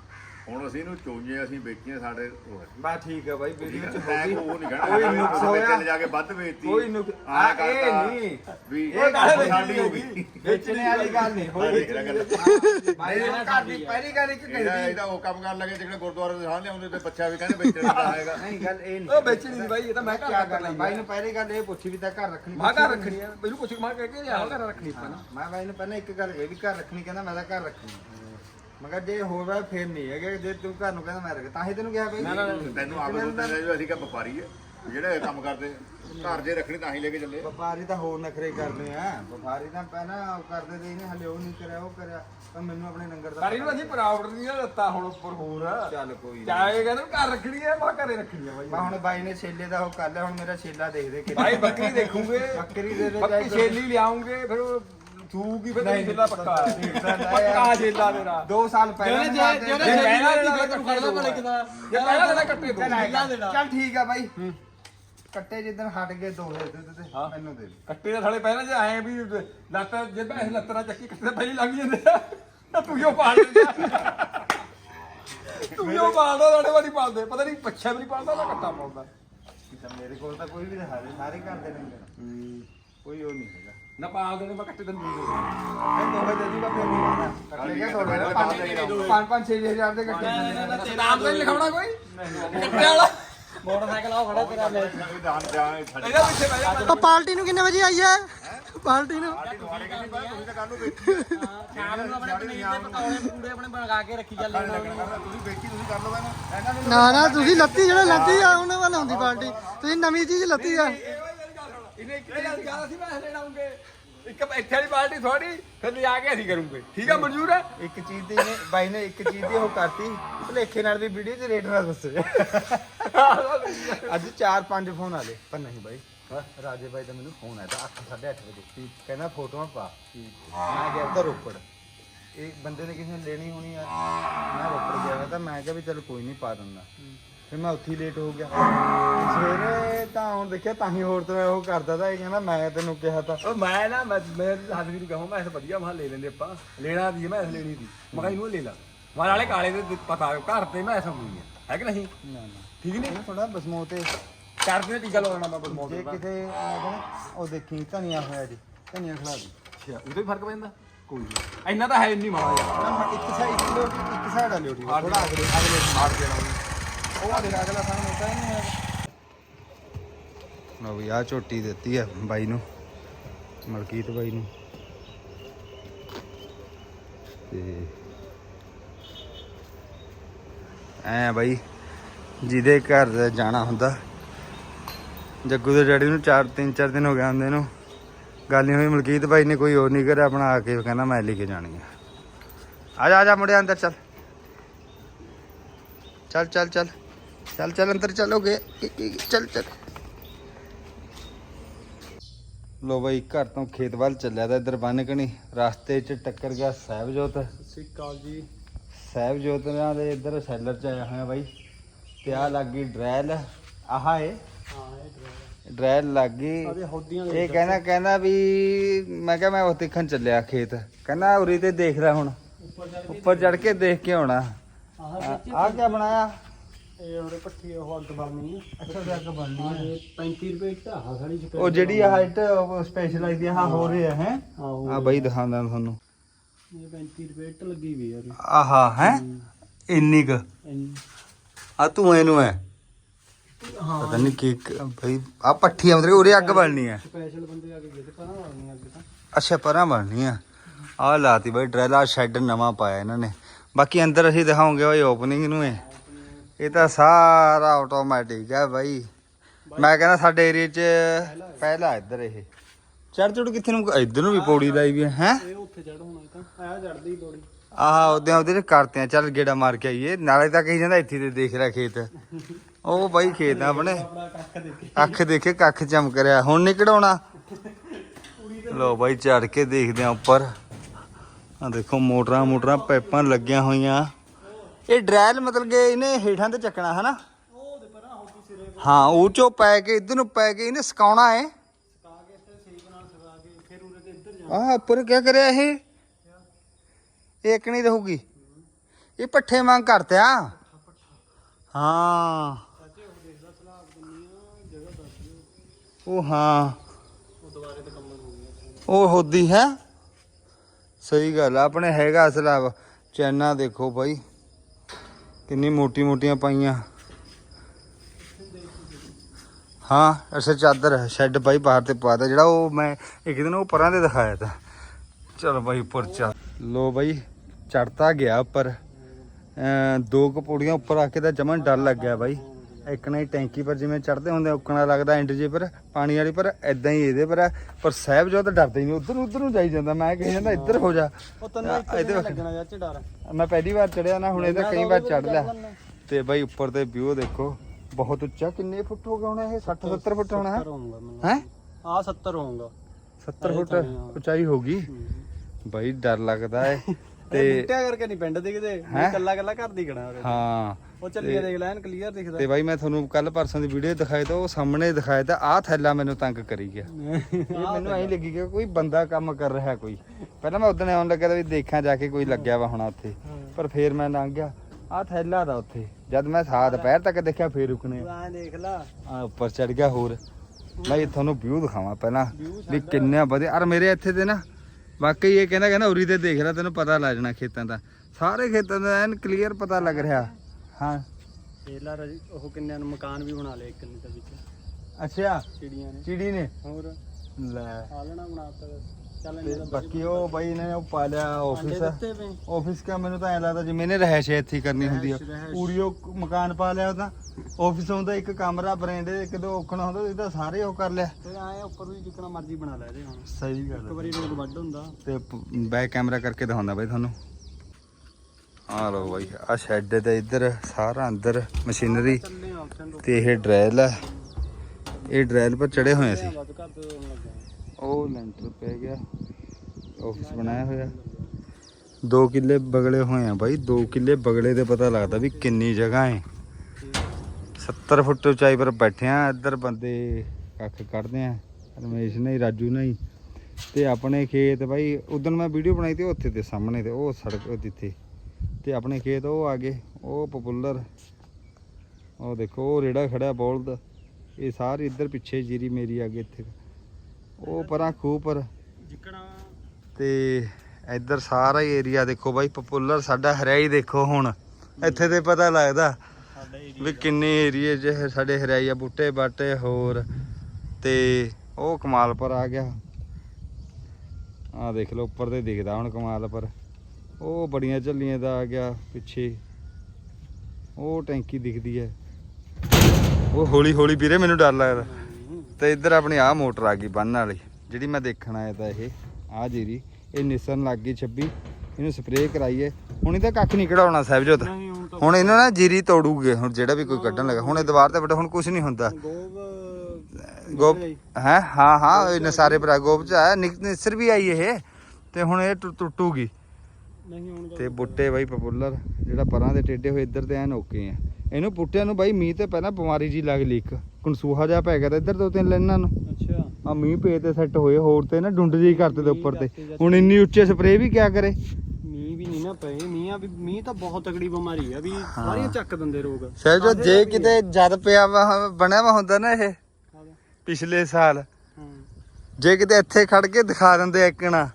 ਹੁਣ ਅਸੀਂ ਇਹਨੂੰ ਚੋਈਏ ਅਸੀਂ ਵੇਚੀਆਂ ਸਾਡੇ ਉਹ ਹੈ ਬਾ ਠੀਕ ਹੈ ਬਾਈ ਵੀਡੀਓ ਚ ਹੋ ਮੈਂ ਗਈ। ਉਹ ਨਹੀਂ ਕਹਿਣਾ ਕੋਈ ਨੁਕਸ ਹੋਇਆ। ਜਾ ਕੇ ਵੱਧ ਵੇਚਤੀ। ਕੋਈ ਨੁਕਸ ਆ ਇਹ ਕਰਤਾ ਨਹੀਂ। ਵੀ ਇਹ ਗੱਲ ਸਾਡੀ ਹੋ ਗਈ। ਵੇਚਣੇ ਵਾਲੀ ਗੱਲ ਨਹੀਂ ਆਹ ਹੋਈ ਦੇਖ ਲੈ ਗੱਲ। ਬਾਈ ਨੇ ਘਰ ਦੀ ਪਹਿਲੀ ਗੱਲ ਇੱਕ ਇਹਦਾ ਕਹੀ ਇਹਦਾ ਉਹ ਕੰਮ ਕਰਨ ਲੱਗੇ ਜਿਹੜੇ ਗੁਰਦੁਆਰੇ ਦੇ ਸਾਹਮਣੇ ਆਉਂਦੇ ਤੇ ਬੱਚਾ ਵੀ ਕਹਿੰਦੇ ਵੇਚਣ ਦਾ ਹੈਗਾ। ਨਹੀਂ ਗੱਲ ਇਹ ਨਹੀਂ। ਉਹ ਵੇਚਣੀ ਦੀ ਬਾਈ ਇਹ ਤਾਂ ਮੈਂ ਕਿਆ ਘਰ ਗੱਲ ਕਰ ਹੈ ਲਈ ਬਾਈ ਨੂੰ ਪਹਿਲੀ ਗੱਲ ਇਹ ਪੁੱਛੀ ਵੀ ਤਾਂ ਘਰ ਰੱਖਣੀ ਮੈਂ ਘਰ ਰੱਖਣੀ ਆ। ਮੈਨੂੰ ਪੁੱਛ ਮੈਂ ਕਹਿ ਕੇ ਲਿਆ ਘਰ ਰੱਖਣੀ ਆਪਾਂ ਹਾਂ, ਮੈਂ ਬਾਈ ਨੂੰ ਪਹਿਲਾਂ ਇੱਕ ਗੱਲ ਕਹੀ ਵੀ ਘਰ ਰੱਖਣੀ ਕਹਿੰਦਾ ਮੈਂ ਤਾਂ ਘਰ ਰੱਖਣੀ। ਮੈਂ ਕਿਹਾ ਜੇ ਹੋਰ ਵਾ ਫੇਰ ਨਹੀਂ ਹੈਗਾ। ਜੇ ਤੂੰ ਘਰ ਨੂੰ ਕਹਿੰਦਾ ਮੈਂ ਰੱਖ ਤਾਂ ਹੀ ਤੈਨੂੰ ਕਿਹਾ ਬਈ ਤੈਨੂੰ ਆਪ ਨੂੰ ਤਾਂ ਅਸੀਂ ਕਾ ਵਪਾਰੀ ਹੈ ਜਿਹੜੇ ਕੰਮ ਕਰਦੇ ਘਰ ਜੇ ਰੱਖਣੀ ਤਾਂ ਹੀ ਲੈ ਕੇ ਚੱਲੇ। ਵਪਾਰੀ ਤਾਂ ਹੋਰ ਨਖਰੇ ਕਰਦੇ ਆ। ਵਪਾਰੀ ਤਾਂ ਪਹਿਲਾਂ ਉਹ ਕਰਦੇ ਤੇ ਇਹਨੇ ਹਲੇ ਉਹ ਨਹੀਂ ਕਰਿਆ ਉਹ ਕਰਿਆ। ਪਰ ਮੈਨੂੰ ਆਪਣੇ ਨੰਗਰ ਦਾ ਸਾਰੀ ਨੂੰ ਅਸੀਂ ਪ੍ਰਾਊਡ ਦੀਆਂ ਲੱਤਾਂ ਹੁਣ ਉੱਪਰ ਹੋਰ। ਚੱਲ ਕੋਈ ਨੀ। ਚਾਹੇ ਕਹਿੰਦੇ ਘਰ ਰੱਖਣੀ ਆ ਮੈਂ ਘਰੇ ਰੱਖਣੀ ਆ ਬਾਈ। ਮੈਂ ਹੁਣ ਬਾਈ ਨੇ ਛੇਲੇ ਦਾ ਉਹ ਕਰ ਲਿਆ ਹੁਣ ਮੇਰਾ ਛੇਲਾ ਦੇਖ ਦੇ ਭਾਈ ਬੱਕਰੀ ਦੇਖੂਗੇ। ਬੱਕਰੀ ਦੇ ਦੇ ਬੱਕਰੀ ਛੇਲੀ ਲਿਆਉਂਗੇ ਫਿਰ ਉਹ ਥੂਗੀ ਫਿਰ ਨਹੀਂ ਛੇਲਾ ਪੱਕਾ। ਪੱਕਾ ਛੇਲਾ ਮੇਰਾ 2 ਸਾਲ ਪਹਿਲਾਂ ਜਿਹੜੇ ਨਾ ਦੇ- ਜਿਹੜੇ ਜੇ ਛੇਲੀ ਪਹਿਲਾਂ ਦੀ ਦੇਣਾ ਗੱਲ ਤਾਂ ਖੜਦਾ ਭਲੇ ਕਿਦਾ ਜੇ ਪਹਿਲਾਂ ਦੇਣਾ ਕੱਟੇ ਦੋ। ਚੱਲ ਆਏਗਾ। ਦੇਣਾ। ਚੱਲ ਠੀਕ ਆ ਬਾਈ। ਕੱਟੇ ਜਿੱਦਣ ਹਟ ਗਏ ਦੋ ਦੇ ਦੇ ਦੇ ਹਾਂ। ਮੈਨੂੰ ਦੇ ਦੇ। ਕੱਟੇ ਦੇ ਥਲੇ ਪਹਿਲਾਂ ਜੇ ਆਏ ਵੀ ਲੱਤ ਜੇ ਭੈਸ ਲੱਤ ਨਾਲ ਚੱਕੀ ਕੱਟੇ ਤਾਂ ਪਹਿਲਾਂ ਲੱਗ ਜਾਂਦੇ ਆ। ਤਾਂ ਤੂੰ ਕਿਉਂ ਪਾਲ ਦਿੰਦਾ ਤੂੰ ਕਿਉਂ ਪਾਲਦਾ ਸਾਡੇ ਵਾਲੀ ਪਾਲਦੇ। ਪਤਾ ਨਹੀਂ ਪੱਛਾ ਵੀ ਨਹੀਂ ਪਾਲਦਾ ਤਾਂ ਕੱਟਾ ਪਾਲਦਾ। ਤਾਂ ਮੇਰੇ ਕੋਲ ਤਾਂ ਕੋਈ ਵੀ ਨਹੀਂ ਹਾਰੇ ਸਾਰੇ ਘਰ ਦੇ ਨੇ ਕੋਈ ਉਹ ਨਹੀਂ ਹੈਗਾ। ਨਾ ਪਾਲਦੇ ਨੇ ਮੈਂ ਕੱਟੇ ਤੈਨੂੰ ਦੇ ਮੈਂ ਦੋਵੇਂ ਦੇ ਦੂੰਗਾ ਫਿਰ ਨਹੀਂ ਆਣਾ ਕੱਟੇ ਗਿਆ ਥੋੜਾ ਪੰਜ ਪੰਜ ਛੇ ਹਜ਼ਾਰ ਦੇ ਕੱਟੇ। ਦੇ ਨਾਮ ਤਾਂ ਨਹੀਂ ਲਿਖਾਉਣਾ ਕੋਈ? ਕੱਟੇ ਵਾਲਾ? ਮੋਟਰਸਾਈਕਲ ਆ ਖੜਾ ਤੇਰਾ ਲੈ ਕੋਈ ਦਾਨ ਜਾ ਛੱਡ ਇਹਦਾ ਪਿੱਛੇ ਬਹਿ ਜਾ। ਆ ਪਾਰਟੀ ਨੂੰ ਕਿੰਨੇ ਵਜੇ ਆਈ ਹੈ? ਪਾਰਟੀ ਨੂੰ। ਤੁਹਾਡੇ ਕਹਿੰਦੀ ਪਾ ਤੁਸੀਂ ਤਾਂ ਕੱਲ ਨੂੰ ਸ਼ਾਮ ਨੂੰ ਆਪਣੇ ਪਨੀਰ ਦੇ ਪਕੌੜੇ ਪਕੂੜੇ ਆਪਣੇ ਬਣਾ ਕੇ ਰੱਖੀ ਚੱਲੇ ਤੁਸੀਂ ਵੇਚੀ ਤੁਸੀਂ ਕਰ ਲਓ ਇਹਨਾਂ ਇਹਨਾਂ ਨੂੰ ਨਾ ਨਾ ਤੁਸੀਂ ਲੱਤੀ ਜਿਹੜੇ ਲੱਤੀ ਆ ਉਹਨਾਂ ਵੱਲ ਹੁੰਦੀ ਪਾਰਟੀ। ਤੁਸੀਂ ਨਵੀਂ ਚੀਜ਼ ਲੱਤੀ ਆ। ਇਹਨੇ ਇੱਕ ਸੀ ਮੈਂ ਲੈਣ ਆਉਂਗੇ ਇੱਕ ਇੱਥੇ ਵਾਲੀ ਪਾਰਟੀ ਥੋੜੀ ਫਿਰ ਲਿਆ ਕੇ ਅਸੀਂ ਕਰੂਗੇ। ਠੀਕ ਆ ਮਨਜ਼ੂਰ ਹੈ ਇੱਕ ਚੀਜ਼ ਦੀ ਨੇ ਬਾਈ ਨੇ ਇੱਕ ਚੀਜ਼ ਦੀ ਉਹ ਕਰਤੀ ਭਲੇਖੇ ਨਾਲ ਵੀ ਵੀਡੀਓ 'ਚ ਰੇਟ ਨਾ ਦੱਸੇ ਅੱਜ 4-5 ਫੋਨ ਆਲੇ ਪਰ ਨਹੀਂ ਬਾਈ। ਰਾਜੇ ਬਾਈ ਦਾ ਮੈਨੂੰ ਫੋਨ ਆਇਆ ਤਾਂ 8:30 ਵਜੇ। ਕਹਿੰਦਾ ਫੋਟੋਆਂ ਪਾ। ਮੈਂ ਗਿਆ ਤਾਂ ਰੋਪੜ। ਇਹ ਬੰਦੇ ਨੇ ਕਿਸੇ ਨੇ ਲੈਣੀ ਹੋਣੀ ਆ। ਮੈਂ ਰੋਪੜ ਗਿਆ ਤਾਂ ਮੈਂ ਕਿਹਾ ਵੀ ਚਲ ਕੋਈ ਨਹੀਂ ਪਾ ਦਿੰਦਾ। ਫਿਰ ਮੈਂ ਉੱਥੇ ਲੇਟ ਹੋ ਗਿਆ। ਸਵੇਰੇ ਤਾਂ ਹੁਣ ਦੇਖਿਆ ਤਾਂ ਹੀ ਹੋਰ ਤਰ੍ਹਾਂ ਉਹ ਕਰਦਾ ਤਾਂ ਇਹ ਕਹਿੰਦਾ ਮੈਂ ਤੈਨੂੰ ਕਿਹਾ ਤਾਂ। ਉਹ ਮੈਂ ਨਾ ਮੈਂ ਮੈਂ ਹੱਦ ਵੀ ਕਹਾਂ ਮੈਂ ਇਸ ਵਧੀਆ ਮਾ ਲੈ ਲੈਂਦੇ ਆਪਾਂ। ਲੈਣਾ ਦੀ ਮੈਂ ਇਸ ਲੈਣੀ ਦੀ। ਮੈਂ ਕਿਹਾ ਇਹਨੂੰ ਲੈ ਲਾ। ਮਾਰ ਵਾਲੇ ਕਾਲੇ ਦੇ ਪਤਾ ਘਰ ਤੇ ਮੈਂ ਐਸਾ ਹੋਈ ਹੈ ਹੈ ਕਿ ਨਹੀਂ? ਨਾ ਨਾ। ਠੀਕ ਨਹੀਂ? ਥੋੜਾ ਬਸਮੋ ਤੇ ਚਾਰ ਦਿਨ ਟੀਕਾ ਲਵਾਉਣਾ ਮੈਂ ਬਸ ਮੋਟਰ ਜੇ ਕਿਤੇ ਮੈਂ ਕਹਿੰਦਾ ਉਹ ਦੇਖੀ ਧਨੀਆ ਹੋਇਆ ਜੀ ਧਨੀਆ ਖਲਾ ਦੀ। ਅੱਛਾ ਉਹ ਤੋਂ ਵੀ ਫ਼ਰਕ ਪੈਂਦਾ ਕੋਈ ਨਹੀਂ ਇੰਨਾ ਤਾਂ ਹੈ ਨਹੀਂ ਮਾੜਾ ਯਾਰ ਇੱਕ ਸਾਈਡ ਇੱਕ ਸਾਈਡ ਆ ਲਿਓਟੀ ਥੋੜਾ ਅਗਲੇ ਅਗਲੇ ਮਾਰ ਦੇਣਾ ਉਹ ਆ ਦੇਖ, ਅਗਲਾ ਸਾਨੂੰ ਹੁੰਦਾ ਨਹੀਂ ਹੈਗਾ ਲਓ ਵੀ ਆ ਝੋਟੀ ਦਿੱਤੀ ਆ ਬਾਈ ਨੂੰ, ਮਲਕੀਤ ਬਾਈ ਨੂੰ। ਤੇ ਐ ਬਾਈ, ਜਿਹਦੇ ਘਰ ਜਾਣਾ ਹੁੰਦਾ, ਜੱਗੂ ਦੇ ਡੈਡੀ ਨੂੰ 4 3 4 ਦਿਨ ਹੋ ਗਏ ਆਂਦੇ ਨੂੰ। ਗੱਲ ਨਹੀਂ ਹੋਈ, ਮਲਕੀਤ ਭਾਈ ਨੇ ਕੋਈ ਹੋਰ ਨਹੀਂ ਕਰਿਆ, ਆਪਣਾ ਆ ਕੇ ਕਹਿੰਦਾ ਮੈਂ ਲੈ ਕੇ ਜਾਣੀ ਆ। ਆ ਜਾ ਆ ਜਾ ਮੁੰਡਿਆ ਅੰਦਰ ਚੱਲ। ਚੱਲ ਚੱਲ ਚੱਲ। ਚੱਲ ਚੱਲ ਅੰਦਰ ਚਲੋਗੇ। ਚੱਲ ਚੱਲ। ਲੋ ਬਾਈ ਘਰ ਤੋਂ ਖੇਤ ਵੱਲ ਚੱਲਿਆ ਤਾਂ ਇੱਧਰ ਬੰਨ ਕਣੀ ਰਸਤੇ 'ਚ ਟੱਕਰ ਗਿਆ ਸਾਹਿਬਜੋਤ। ਸਿੱਕਾਲ ਜੀ। ਸਾਹਿਬਜੋਤ ਨਾਲ ਦੇ ਇੱਧਰ ਸੈਲਰ 'ਚ ਆਇਆ ਹੋਇਆ ਬਾਈ। ਤੇ ਆ ਲੱਗ ਗਈ ਡਰੈਲ। ਆਹ ਏ। ਡਰੈਲ ਲੱਗ ਗਈ। ਇਹ ਕਹਿੰਦਾ ਕਹਿੰਦਾ ਵੀ ਮੈਂ ਕਿਹਾ ਮੈਂ ਉਹ ਦੇਖਣ ਚੱਲਿਆ ਖੇਤ। ਕਹਿੰਦਾ ਉਰੀ ਤੇ ਦੇਖ ਰਿਹਾ ਹੁਣ। ਉੱਪਰ ਚੜ ਕੇ ਦੇਖ ਕੇ ਆਉਣਾ। ਆਹ ਕੀ ਬਣਾਇਆ? ਇਹ ਉਹਦੇ ਪੱਠੀ ਉਹ ਅੱਗ ਬਾਲਣੀ ਆ। ਅੱਛਾ ਜੱਗ ਬਣਨੀ ਆਹ ਇਹ 35 ਰੁਪਏ ਦਾ ਆਹ ਸਾਡੀ ਚ ਉਹ ਜਿਹੜੀ ਹਾਈਟ ਉਹ ਸਪੈਸ਼ਲਾਈਜ਼ ਆ ਹੋ ਰਿਹਾ ਹੈ? ਆਹੋ। ਆ ਬਾਈ ਦਿਖਾਉਂਦਾ ਤੁਹਾਨੂੰ। ਇਹ 35 ਰੁਪਏ ਟ ਲੱਗੀ ਵੀ ਯਾਰ ਆਹਾ ਹੈ? ਇੰਨੀ ਕ। ਆ ਤੂੰ ਇਹਨੂੰ ਹੈ ਹਾਂ। ਪਤਾ ਨਹੀਂ ਕੀ ਭਾਈ ਆ ਪੱਠੀ ਆ ਮਤਲਬ ਉਰੇ ਅੱਗ ਬਣਨੀ ਹੈ ਸਪੈਸ਼ਲ ਬੰਦੇ ਆ ਕੇ ਜਿੱਦ ਕਰਾਂ ਵਾਲੀਆਂ ਅੱਗ ਤਾਂ। ਅੱਛਾ ਪਰਾਂ ਬਣਨੀ ਆ ਆ ਲਾਤੀ ਬਾਈ ਡਰੈਲ ਆ ਸ਼ੈੱਡ ਨਵਾਂ ਪਾਇਆ ਇਹਨਾਂ ਨੇ। ਬਾਕੀ ਅੰਦਰ ਅਸੀਂ ਦਿਖਾਉਂਗੇ ਬਾਈ ਓਪਨਿੰਗ ਨੂੰ ਇਹ। ਇਹ ਤਾਂ ਸਾਰਾ ਆਟੋਮੈਟਿਕ ਹੈ ਬਾਈ। ਮੈਂ ਕਹਿੰਦਾ ਸਾਡੇ ਏਰੀਆ 'ਚ ਪਹਿਲਾ ਇੱਧਰ ਇਹ। ਚੜ ਚੜ ਕਿੱਥੇ ਨੂੰ ਇੱਧਰ ਨੂੰ ਵੀ ਪੌੜੀ ਲਾਈ ਵੀ ਹੈ ਹੈਂ? ਇਹ ਉੱਥੇ ਚੜ ਹੋਣਾ ਤਾਂ ਆਇਆ ਚੜਦੀ ਬੋੜੀ ਆਹ ਉਹਦੇ ਉਹਦੇ ਕਰਤੇ ਆ ਚੱਲ ਗੇੜਾ ਮਾਰ ਕੇ ਆਈਏ ਨਾਲੇ ਤਾਂ ਕਹੀ ਜਾਂਦਾ ਇੱਥੇ ਤੇ ਦੇਖ ਰਿਹਾ ਖੇਤ। ਉਹ ਬਾਈ ਖੇਤ ਆ ਆਪਣੇ। ਅੱਖ ਦੇਖੇ ਕੱਖ ਚਮਕ ਰਿਹਾ। ਹੁਣ ਨਹੀਂ ਕਢਾਉਣਾ? ਲੋ ਬਾਈ ਚੜ ਕੇ ਦੇਖਦੇ ਆ ਉੱਪਰ। ਆ ਦੇਖੋ ਮੋਟਰਾਂ ਮੋਟਰਾਂ ਪਾਈਪਾਂ ਲੱਗੀਆਂ ਹੋਈਆਂ। ਇਹ ਡਰੈਲ ਮਤਲਬ ਕਿ ਇਹਨੇ ਹੇਠਾਂ ਤੇ ਚੱਕਣਾ ਹੈ ਨਾ ਹਾਂ ਉਹ ਚੋਂ ਪੈ ਕੇ ਇਧਰ ਨੂੰ ਪੈ ਕੇ ਇਹਨੇ ਸਕਾਉਣਾ ਹੈ ਆਹ ਉੱਪਰ ਕੀ ਕਰਿਆ ਇਹ? ਇੱਕ ਨਹੀਂ ਰਹੂਗੀ। ਇਹ ਪੱਠੇ ਮੰਗ ਕਰਤਿਆ ਹਾਂ। ਉਹ ਹਾਂ। ਉਹ ਹੋਦੀ ਹੈ। ਸਹੀ ਗੱਲ ਆ, ਆਪਣੇ ਹੈਗਾ ਅਸਲਾ ਚੈਨਾ ਦੇਖੋ ਬਾਈ। ਕਿੰਨੀ ਮੋਟੀ ਮੋਟੀਆਂ ਪਾਈਆਂ। ਹਾਂ ਅਸਲ ਚਾਦਰ ਹੈ ਸ਼ੈੱਡ ਬਾਈ ਬਾਹਰ ਤੇ ਪਾਦਾ ਜਿਹੜਾ ਉਹ ਮੈਂ ਇੱਕ ਦਿਨ ਉਹ ਪਰਾਂ ਤੇ ਦਿਖਾਇਆ ਤਾ। ਚਲ ਬਾਈ ਉੱਪਰ ਚੱਲ। ਲੋ ਬਾਈ ਚੜਤਾ ਗਿਆ ਉੱਪਰ। ਦੋ ਕਪੌੜੀਆਂ ਉੱਪਰ ਆ ਕੇ ਤਾਂ ਜਮਨ ਡਰ ਲੱਗ ਗਿਆ ਬਾਈ ਇੱਕ ਨਾ ਹੀ ਟੈਂਕੀ ਪਰ ਜਿਵੇਂ ਚੜਦੇ ਹੁੰਦੇ ਉੱਕਣਾ ਲੱਗਦਾ ਐਂਡ ਜੇ ਪਰ ਪਾਣੀ ਵਾਲੀ ਪਰ ਐਦਾਂ ਹੀ ਇਹਦੇ ਪਰ। ਪਰ ਸਾਹਿਬ ਜੋ ਤਾਂ ਡਰਦਾ ਨਹੀਂ ਉਧਰ ਉਧਰ ਨੂੰ ਜਾਈ ਜਾਂਦਾ ਮੈਂ ਕਹੀ ਜਾਂਦਾ ਇੱਧਰ ਹੋ ਜਾ। ਉਹ ਤੈਨੂੰ ਵੱਲ- ਲੱਗਣਾ ਚਾਚੇ ਡਰ। ਮੈਂ ਪਹਿਲੀ ਵਾਰ ਚੜਿਆ ਨਾ ਹੁਣ ਇਹ ਤਾਂ ਕਈ ਵਾਰ ਚੜ ਲਿਆ। ਤੇ ਬਾਈ ਉੱਪਰ ਤੇ ਵਿਊ ਦੇਖੋ ਬਹੁਤ ਉੱਚਾ ਕਿੰਨੇ ਫੁੱਟ ਹੋ ਗਿਆ ਹੋਣਾ ਇਹ? 60 70 ਫੁੱਟ ਹੋਣਾ ਹੈ? ਹੈ? ਆ 70 ਹੋਊਗਾ। 70 ਫੁੱਟ ਉਚਾਈ ਹੋਗੀ ਬਾਈ ਡਰ ਲੱਗਦਾ ਏ। ਤੇ ਬੂਟਿਆਂ ਕਰਕੇ ਨਹੀਂ ਪਿੰਡ ਦਿਖਦੇ ਹੈਂ? ਕੱਲਾ ਕੱਲਾ ਘਰ ਦੀ ਗਣਾ ਹਾਂ। ਉਹ ਚੱਲੀਏ ਦੇਖ ਲੈ ਐਨ ਕਲੀਅਰ ਦਿਖਦਾ। ਤੇ ਬਾਈ ਮੈਂ ਤੁਹਾਨੂੰ ਕੱਲ ਪਰਸੋਂ ਦੀ ਵੀਡੀਓ ਦਿਖਾਈ ਤਾਂ ਉਹ ਸਾਹਮਣੇ ਦਿਖਾਇਆ ਤਾਂ ਆਹ ਥੈਲਾ ਮੈਨੂੰ ਤੰਗ ਕਰੀ ਗਿਆ। ਇਹ ਮੈਨੂੰ ਐਂ ਲੱਗੀ ਕਿ ਕੋਈ ਬੰਦਾ ਕੰਮ ਕਰ ਰਿਹਾ ਕੋਈ। ਪਹਿਲਾਂ ਮੈਂ ਉਦੋਂ ਆਉਣ ਲੱਗਾ ਤਾਂ ਵੀ ਦੇਖਾਂ ਜਾ ਕੇ ਕੋਈ ਲੱਗਿਆ ਵਾ ਹੋਣਾ ਉੱਥੇ। ਪਰ ਫੇਰ ਮੈਂ ਲੰਘ ਗਿਆ। ਆਹ ਥੈਲਾ ਦਾ ਉੱਥੇ। ਜਦ ਮੈਂ ਸਾਹ ਦੁਪਹਿਰ ਤੱਕ ਦੇਖਿਆ ਫੇਰ ਦੇਖ ਲਾ। ਆ ਉੱਪਰ ਚੜ ਗਿਆ ਹੋਰ। ਮੈਂ ਤੁਹਾਨੂੰ ਵਿਊ ਦਿਖਾਵਾਂ ਪਹਿਲਾਂ। ਵੀ ਕਿੰਨਾ ਵਧੀਆ। ਅਰ ਮੇਰੇ ਇੱਥੇ ਤੇ ਨਾ ਵਾਕਈ ਇਹ ਕਹਿੰਦਾ ਕਹਿੰਦਾ ਉਰੀ ਤੇ ਦੇਖ ਲੈ ਤੈਨੂੰ ਪਤਾ ਲੱਗ ਜਾਣਾ ਖੇਤਾਂ ਦਾ। ਸਾਰੇ ਖੇਤਾਂ ਦਾ ਐਨ ਕਲੀਅਰ ਪਤਾ ਲੱਗ ਰਿਹਾ। ਹਾਂ। ਦੇਖ ਲਾ ਰਾਜੀ, ਉਹ ਕਿੰਨਿਆਂ ਨੂੰ ਮਕਾਨ ਵੀ ਬਣਾ ਲਏ ਇੱਕ ਨੇ ਤਾਂ ਵਿੱਚ। ਅੱਛਾ। ਚਿੜੀਆਂ ਨੇ। ਚਿੜੀ ਨੇ? ਹੋਰ? ਲੈ। ਆਲਣਾ ਬਣਾਤਾ ਚੱਲ ਤੇ ਇਹਨੇ ਤਾਂ ਬਾਕੀ ਉਹ ਬਾਈ ਨੇ ਉਹ ਪਾ ਲਿਆ ਆਂਡੇ ਆਫਿਸ ਦਿੱਤੇ ਪਏ ਆਫਿਸ ਕਾ ਮੈਨੂੰ ਤਾਂ ਐ ਲੱਗਦਾ ਜਿਵੇਂ ਇਹਨੇ ਰਹਿਸ਼ ਇੱਥੇ ਕਰਨੀ ਹੁੰਦੀ ਆ। ਰਹਿਸ਼, ਰਹਿਸ਼। ਪੂਰੀ ਉਹ ਮਕਾਨ ਪਾ ਲਿਆ ਉਹਦਾ। ਆਫਿਸ ਹੁੰਦਾ ਇੱਕ ਕਮਰਾ ਬਰੇਂਡੇ ਇੱਕ ਦੋ ਔਖਣਾ ਹੁੰਦਾ ਇਹ ਤਾਂ ਸਾਰੇ ਉਹ ਕਰ ਲਿਆ। ਤੇ ਆਏ ਉੱਪਰ ਵੀ ਜਿੱਕਣਾ ਮਰਜ਼ੀ ਬਣਾ ਲੈ ਇਹਦੇ ਹੁਣ। ਸਹੀ ਇੱਕ ਵਾਰੀ ਰੋਡ ਵੱਡ ਹੁੰਦਾ। ਤੇ ਬੈਕ ਕੈਮਰਾ ਕਰਕੇ ਦਿਖਾਉਂਦਾ ਬਾਈ ਤੁਹਾਨੂੰ। ਆ ਲੋ ਬਾਈ ਆ ਸ਼ੈੱਡ ਤੇ ਇੱਧਰ, ਸਾਰਾ ਅੰਦਰ ਮਸ਼ੀਨਰੀ ਚੱਲੇ ਤੇ ਇਹ ਡਰੈਲ ਹੈ ਇਹ ਡਰੈਲ ਪਰ ਚੜੇ ਹੋਏ ਸੀ ਉਹ ਲੈਂਟਰ ਪੈ ਗਿਆ। ਆਫਿਸ ਬਣਾਇਆ ਹੋਇਆ। 2 ਕਿੱਲੇ ਬਗਲੇ ਹੋਏ ਆ ਬਾਈ। 2 ਕਿੱਲੇ ਬਗਲੇ ਤੇ ਪਤਾ ਲੱਗਦਾ ਵੀ ਕਿੰਨੀ ਜਗ੍ਹਾ ਹੈ 70 ਫੁੱਟ ਉਚਾਈ ਪਰ ਬੈਠੇ ਆ। ਇੱਧਰ ਬੰਦੇ ਕੱਖ ਕੱਢਦੇ ਆ। ਰਮੇਸ਼ ਨੇ ਰਾਜੂ ਨੇ ਹੀ ਤੇ ਆਪਣੇ ਖੇਤ ਬਾਈ, ਉਦੋਂ ਮੈਂ ਵੀਡੀਓ ਬਣਾਈ ਤੇ ਉੱਥੇ ਤੇ ਸਾਹਮਣੇ ਤੇ ਉਹ ਸੜਕ ਜਿੱਥੇ ਤੇ ਆਪਣੇ ਖੇਤ ਉਹ ਆ ਗਏ ਉਹ ਪਪੂਲਰ ਉਹ ਦੇਖੋ ਉਹ ਰੇੜਾ ਖੜਿਆ ਬੋਲਦ। ਇਹ ਸਾਰੀ ਇੱਧਰ ਪਿੱਛੇ ਜੀਰੀ ਮੇਰੀ ਆ ਗਈ ਇੱਥੇ। ਉਹ ਪਰਾਂ ਖੂਹ ਪਰ। ਜਿੱਕਣਾ। ਤੇ ਇੱਧਰ ਸਾਰਾ ਹੀ ਏਰੀਆ ਦੇਖੋ ਬਾਈ ਪਪੂਲਰ ਸਾਡਾ ਹਰਿਆਈ ਦੇਖੋ ਹੁਣ। ਇੱਥੇ ਤੇ ਪਤਾ ਲੱਗਦਾ ਵੀ ਕਿੰਨੇ ਏਰੀਏ 'ਚ ਸਾਡੇ ਹਰਿਆਈ ਆ ਬੂਟੇ ਬਾਟੇ ਹੋਰ। ਤੇ ਉਹ ਕਮਾਲ ਪਰ ਆ ਗਿਆ। ਆ ਦੇਖ ਲਓ ਉੱਪਰ ਤੇ ਦਿਖਦਾ ਹੁਣ ਕਮਾਲ ਪਰ ਉਹ ਬੜੀਆਂ ਝੱਲੀਆਂ ਦਾ ਆ ਗਿਆ ਪਿੱਛੇ। ਉਹ ਟੈਂਕੀ ਦਿਖਦੀ ਹੈ ਉਹ ਹੌਲੀ ਹੌਲੀ ਵੀਰੇ ਮੈਨੂੰ ਡਰ ਲੱਗਦਾ। ਤੇ ਇੱਧਰ ਆਪਣੀ ਆਹ ਮੋਟਰ ਆ ਗਈ ਬੰਨ ਵਾਲੀ ਜਿਹੜੀ ਮੈਂ ਦੇਖਣ ਆਇਆ ਤਾਂ ਇਹ ਆਹ ਜੀਰੀ ਇਹ ਨਿਸਨ ਲੱਗ ਗਈ 26 ਇਹਨੂੰ ਸਪਰੇਅ ਕਰਾਈਏ। ਹੁਣ ਇਹਦਾ ਕੱਖ ਨਹੀਂ ਕਢਾਉਣਾ ਸਾਹਿਬਜੋਤ। ਹੁਣ ਇਹਨੂੰ ਨਾ ਜੀਰੀ ਤੋੜੂਗੇ ਹੁਣ ਜਿਹੜਾ ਵੀ ਕੋਈ ਕੱਢਣ ਲੱਗਾ। ਹੁਣ ਇਹ ਦੀਵਾਰ ਤੇ ਬੈਠਾ ਹੁਣ ਕੁਝ ਨਹੀਂ ਹੁੰਦਾ। ਗੋਬ ਹੈ? ਹਾਂ ਹਾਂ ਇਹ ਸਾਰੇ ਭਰਾ ਗੋਬ ਚ ਆਇਆ। ਨਿਕ- ਨਿਸਰ ਵੀ ਆਈ ਇਹ। ਤੇ ਹੁਣ ਇਹ ਟੁ- ਟੁੱਟੂਗੀ। ਨਹੀਂ ਹੁਣ ਤੇ ਬੁੱਟੇ ਬਾਈ ਪਪੂਲਰ ਜਿਹੜਾ ਪਰਾਂ ਦੇ ਟੇਡੇ ਹੋਏ ਇੱਧਰ ਤੇ ਐਨ ਓਕੇ ਆ। ਇਹਨੂੰ ਬੁੱਟਿਆਂ ਨੂੰ ਬਾਈ ਮੀਂਹ ਤੇ ਪਹਿਲਾਂ ਬਿਮਾਰੀ ਜੀ ਲੱਗ ਲਈ ਇੱਕ। ਕਨਸੂਹਾ ਜਿਹਾ ਪੈ ਗਿਆ ਤਾਂ ਇੱਧਰ ਦੋ ਤਿੰਨ ਲੈਣਾ ਨੂੰ। ਅੱਛਾ। ਆ ਮੀਂਹ ਪੇ ਤੇ ਸੈੱਟ ਹੋਏ ਹੋਰ ਤੇ ਨਾ ਡੁੰਡ ਜਿਹੀ ਕਰਤੇ ਤੇ ਉੱਪਰ ਤੇ। ਹੁਣ ਇੰਨੀ ਉੱਚੇ ਸਪਰੇਅ ਵੀ ਕਿਆ ਕਰੇ? ਮੀਂਹ ਵੀ ਨਹੀਂ ਨਾ ਪਏ। ਮੀਂਹ ਆ ਵੀ ਮੀਂਹ ਤਾਂ ਬਹੁਤ ਤਗੜੀ ਬਿਮਾਰੀ ਆ ਵੀ ਸਾਰੀਆਂ ਚੱਕ ਦਿੰਦੇ ਰੋਗ। ਸਹਿਜੋ ਜੇ ਕਿਤੇ ਜਦ ਪਿਆ ਵਾ ਬਣਿਆ ਵਾ ਹੁੰਦਾ ਨਾ ਇਹ ਪਿਛਲੇ ਸਾਲ। ਜੇ ਕਿਤੇ ਇੱਥੇ ਖੜ ਕੇ ਦਿਖਾ ਦਿੰਦੇ ਇੱਕਣਾ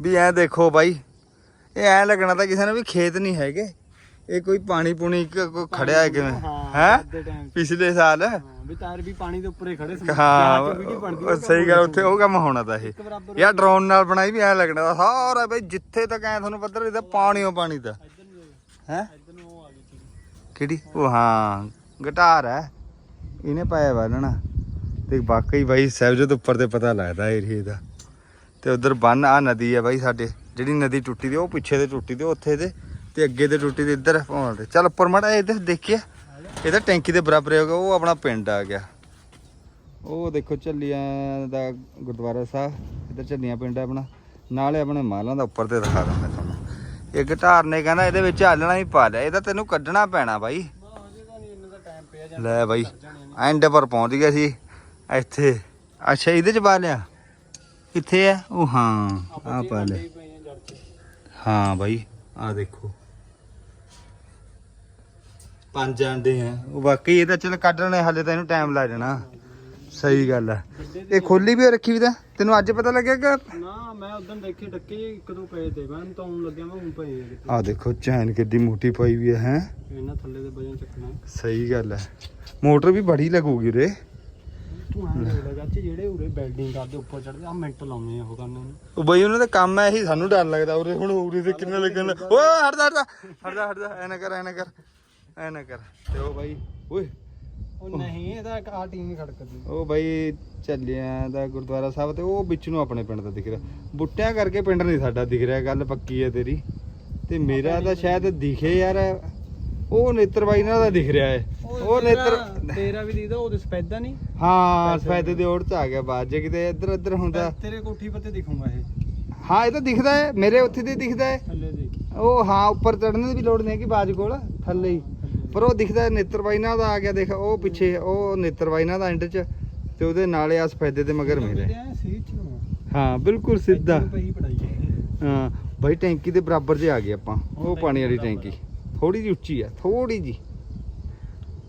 ਵੀ ਐ ਦੇਖੋ ਬਾਈ ਇਹ ਐ ਲੱਗਣਾ ਤਾਂ ਕਿਸੇ ਨੂੰ ਵੀ ਖੇਤ ਨਹੀਂ ਹੈਗੇ। ਇਹ ਕੋਈ ਪਾਣੀ ਪੂਣੀ ਕੋਈ ਖੜਿਆ ਹੈ ਕਿਵੇਂ? ਹਾਂ ਪਿਛਲੇ ਸਾਲ। ਵੀ ਤਾਰ ਵੀ ਪਾਣੀ ਦੇ ਉੱਪਰੇ ਖੜੇ ਸੀ। ਹਾਂ ਸਹੀ ਗੱਲ ਉੱਥੇ ਉਹ ਕੰਮ ਹੋਣਾ ਤਾਂ ਇਹ। ਯਾਰ ਡਰੋਨ ਨਾਲ ਬਣਾਈ ਵੀ ਐ ਲੱਗਣਾ ਤਾ ਸਾਰਾ ਬਈ ਜਿੱਥੇ ਤੱਕ ਐ ਤੁਹਾਨੂੰ ਪਤਾ ਇਹਦਾ ਪਾਣੀ ਦਾ। ਹੈ? ਕਿਹੜੀ? ਉਹ ਹਾਂ ਗਿਟਾਰ ਹੈ। ਇਹਨੇ ਪਾਇਆ ਵਾ ਨਾ ਤੇ ਵਾਕਈ ਬਾਈ ਸਹਿਬਜੋਤ ਉੱਪਰ ਤੇ ਪਤਾ ਲੱਗਦਾ ਏਰੀਏ ਦਾ। ਤੇ ਉਧਰ ਬੰਨ ਆ ਨਦੀ ਹੈ ਬਾਈ ਸਾਡੇ। ਜਿਹੜੀ ਨਦੀ ਟੁੱਟੀ ਦੀ, ਉਹ ਪਿੱਛੇ ਤੇ ਟੁੱਟੀ ਦੀ, ਉੱਥੇ ਦੇ, ਤੇ ਅੱਗੇ ਤੇ ਟੁੱਟੀ ਦੀ, ਇੱਧਰ ਪਹੁੰਚ ਤੇ ਚੱਲ ਉੱਪਰ ਮੜਾ ਇੱਧਰ ਦੇਖਿਆ ਇਹਦਾ ਟੈਂਕੀ ਦੇ ਬਰਾਬਰ ਹੋ ਗਿਆ, ਉਹ ਆਪਣਾ ਪਿੰਡ ਆ ਗਿਆ। ਉਹ ਦੇਖੋ ਝੱਲੀਆਂ ਦਾ ਗੁਰਦੁਆਰਾ ਸਾਹਿਬ, ਇੱਧਰ ਝੱਲੀਆਂ ਪਿੰਡ ਆਪਣਾ। ਨਾਲੇ ਆਪਣੇ ਮਾਲਾਂ ਦਾ ਉੱਪਰ ਤੇ ਦਿਖਾ ਦਿੰਦਾ ਤੁਹਾਨੂੰ। ਇਹ ਗਿਟਾਰ ਨੇ ਕਹਿੰਦਾ ਇਹਦੇ ਵਿੱਚ ਹਾਲਣਾ ਹੀ ਪਾ ਲਿਆ ਇਹਦਾ ਤੈਨੂੰ ਕੱਢਣਾ ਪੈਣਾ ਬਾਈ। ਲੈ ਬਾਈ, ਐਂਡ ਪਰ ਪਹੁੰਚ ਗਿਆ ਸੀ, ਇੱਥੇ। ਅੱਛਾ, ਇਹਦੇ ਚ ਪਾ ਲਿਆ? ਕਿੱਥੇ ਆ? ਉਹ ਹਾਂ ਆ ਪਾ ਲਿਆ। ਹਾਂ ਬਾਈ। ਆ ਦੇਖੋ। ਪੰਜ ਆਂਡੇ ਆ। ਉਹ ਵਾਕਈ ਇਹ ਤਾਂ ਚਲ ਕੱਢਣੇ ਹਾਲੇ ਤਾਂ ਇਹਨੂੰ ਟਾਈਮ ਲੱਗ ਜਾਣਾ ਸਹੀ ਗੱਲ ਆ। ਇਹ ਖੋਲੀ ਵੀ ਰੱਖੀ ਵੀ ਤਾਂ? ਤੈਨੂੰ ਅੱਜ ਪਤਾ ਲੱਗਿਆ ਕਿ ਨਾ ਮੈਂ ਉਦੋਂ ਦੇਖੇ ਡੱਕੇ ਇੱਕ ਦੋ ਪਏ ਤੇ ਮੈਂ ਤਾਂ ਆਉਣ ਲੱਗਿਆ ਮੈਂ ਹੁਣ ਪਏ ਆ ਕਿਤੇ। ਆ ਦੇਖੋ ਚੈਨ ਕਿੱਡੀ ਮੋਟੀ ਪਾਈ ਵੀ ਹੈ ਹੈਂ? ਇਹਨਾਂ ਥੱਲੇ ਦੇ ਵਜਨ ਚੱਕਣਾ। ਸਹੀ ਗੱਲ ਹੈ ਮੋਟਰ ਵੀ ਬੜੀ ਲੱਗੂਗੀ ਰੇ ਤੂੰ ਐਂ ਦੇਖ ਲੈ ਚਾਚੀ ਜਿਹੜੇ ਉਰੇ ਬਿਲਡਿੰਗ ਕਰਦੇ ਉੱਪਰ ਚੜਦੇ ਆ ਮਿੰਟ ਲਾਉਣੇ ਆ ਉਹ ਕਰਨੇ ਨੂੰ। ਉਹ ਬਈ ਉਹਨਾਂ ਦਾ ਕੰਮ ਹੈ ਇਹੀ ਸਾਨੂੰ ਡਰ ਲੱਗਦਾ ਉਰੇ ਹੁਣ ਉਰੇ ਤੇ ਕਿੰਨੇ ਲੱਗਣ ਓਏ ਹਟਦਾ ਹਟਦਾ ਹਟਦਾ ਹਟਦਾ ਐ ਨਾ ਕਰ ਐ ਨਾ ਕਰ ਐ ਨਾ ਕਰ। ਤੇ ਉਹ ਬਾਈ ਓਏ। ਉਹ ਨਹੀਂ ਇਹਦਾ ਆ ਟੀਮ ਖੜਕਦੀ ਉਹ ਬਾਈ ਚੱਲਿਆ ਦਾ ਗੁਰਦੁਆਰਾ ਸਾਹਿਬ ਤੇ ਉਹ ਵਿੱਚ ਨੂੰ ਆਪਣੇ ਪਿੰਡ ਦਾ ਦਿਖ ਰਿਹਾ। ਬੁੱਟਿਆਂ ਕਰਕੇ ਪਿੰਡ ਨਹੀਂ ਸਾਡਾ ਦਿਖ ਰਿਹਾ ਗੱਲ ਪੱਕੀ ਹੈ ਤੇਰੀ। ਤੇ ਮੇਰਾ ਤਾਂ ਸ਼ਾਇਦ ਦਿਖੇ ਯਾਰ। ਉਹ ਨੇਤਰ ਬਾਈ ਨਾਲ ਦਾ ਦਿਖ ਰਿਹਾ ਹੈ। ਉਹ ਨੇਤਰ ਤੇਰਾ ਵੀ ਦੀਦਾ ਉਹਦੇ ਸਪੈਦਾ ਨਹੀਂ ਹਾਂ ਸਫੈਦੇ ਦੇ। ਔੜ ਚ ਆ ਗਿਆ ਬਾਅਦ ਜੇ ਕਿਤੇ ਇੱਧਰ ਇੱਧਰ ਹੁੰਦਾ। ਤੇਰੇ ਕੋਠੀ ਪੱਤੇ ਦਿਖੂਗਾ ਇਹ। ਹਾਂ ਇਹ ਤਾਂ ਦਿਖਦਾ ਹੈ ਮੇਰੇ ਉੱਥੇ ਤੇ ਦਿਖਦਾ ਹੈ। ਉਹ ਹਾਂ ਉੱਪਰ ਚੜਨ ਦੀ ਵੀ ਲੋੜ ਨਹੀਂ ਕਿ ਬਾਜ ਕੋਲ ਥੱਲੇ ਹੀ। ਪਰ ਉਹ ਦਿਖਦਾ ਹੈ ਨੇਤਰ ਬਾਈ ਨਾਲ ਦਾ ਆ ਗਿਆ ਦੇਖ ਉਹ ਪਿੱਛੇ ਉਹ ਨੇਤਰ ਬਾਈ ਨਾਲ ਦਾ ਐਂਡ ਚ ਤੇ ਉਹਦੇ ਨਾਲੇ ਆ ਸਫੈਦੇ ਦੇ ਮਗਰ ਮੇਰੇ। ਹਾਂ ਬਿਲਕੁਲ ਸਿੱਧਾ। ਹਾਂ। ਬਾਈ ਟੈਂਕੀ ਦੇ ਬਰਾਬਰ ਜੇ ਆ ਗਏ ਆਪਾਂ ਉਹ ਪਾਣੀ ਵਾਲੀ ਟੈਂਕੀ। ਥੋੜੀ ਜਿਹੀ ਉੱਚੀ ਆ ਥੋੜੀ ਜੀ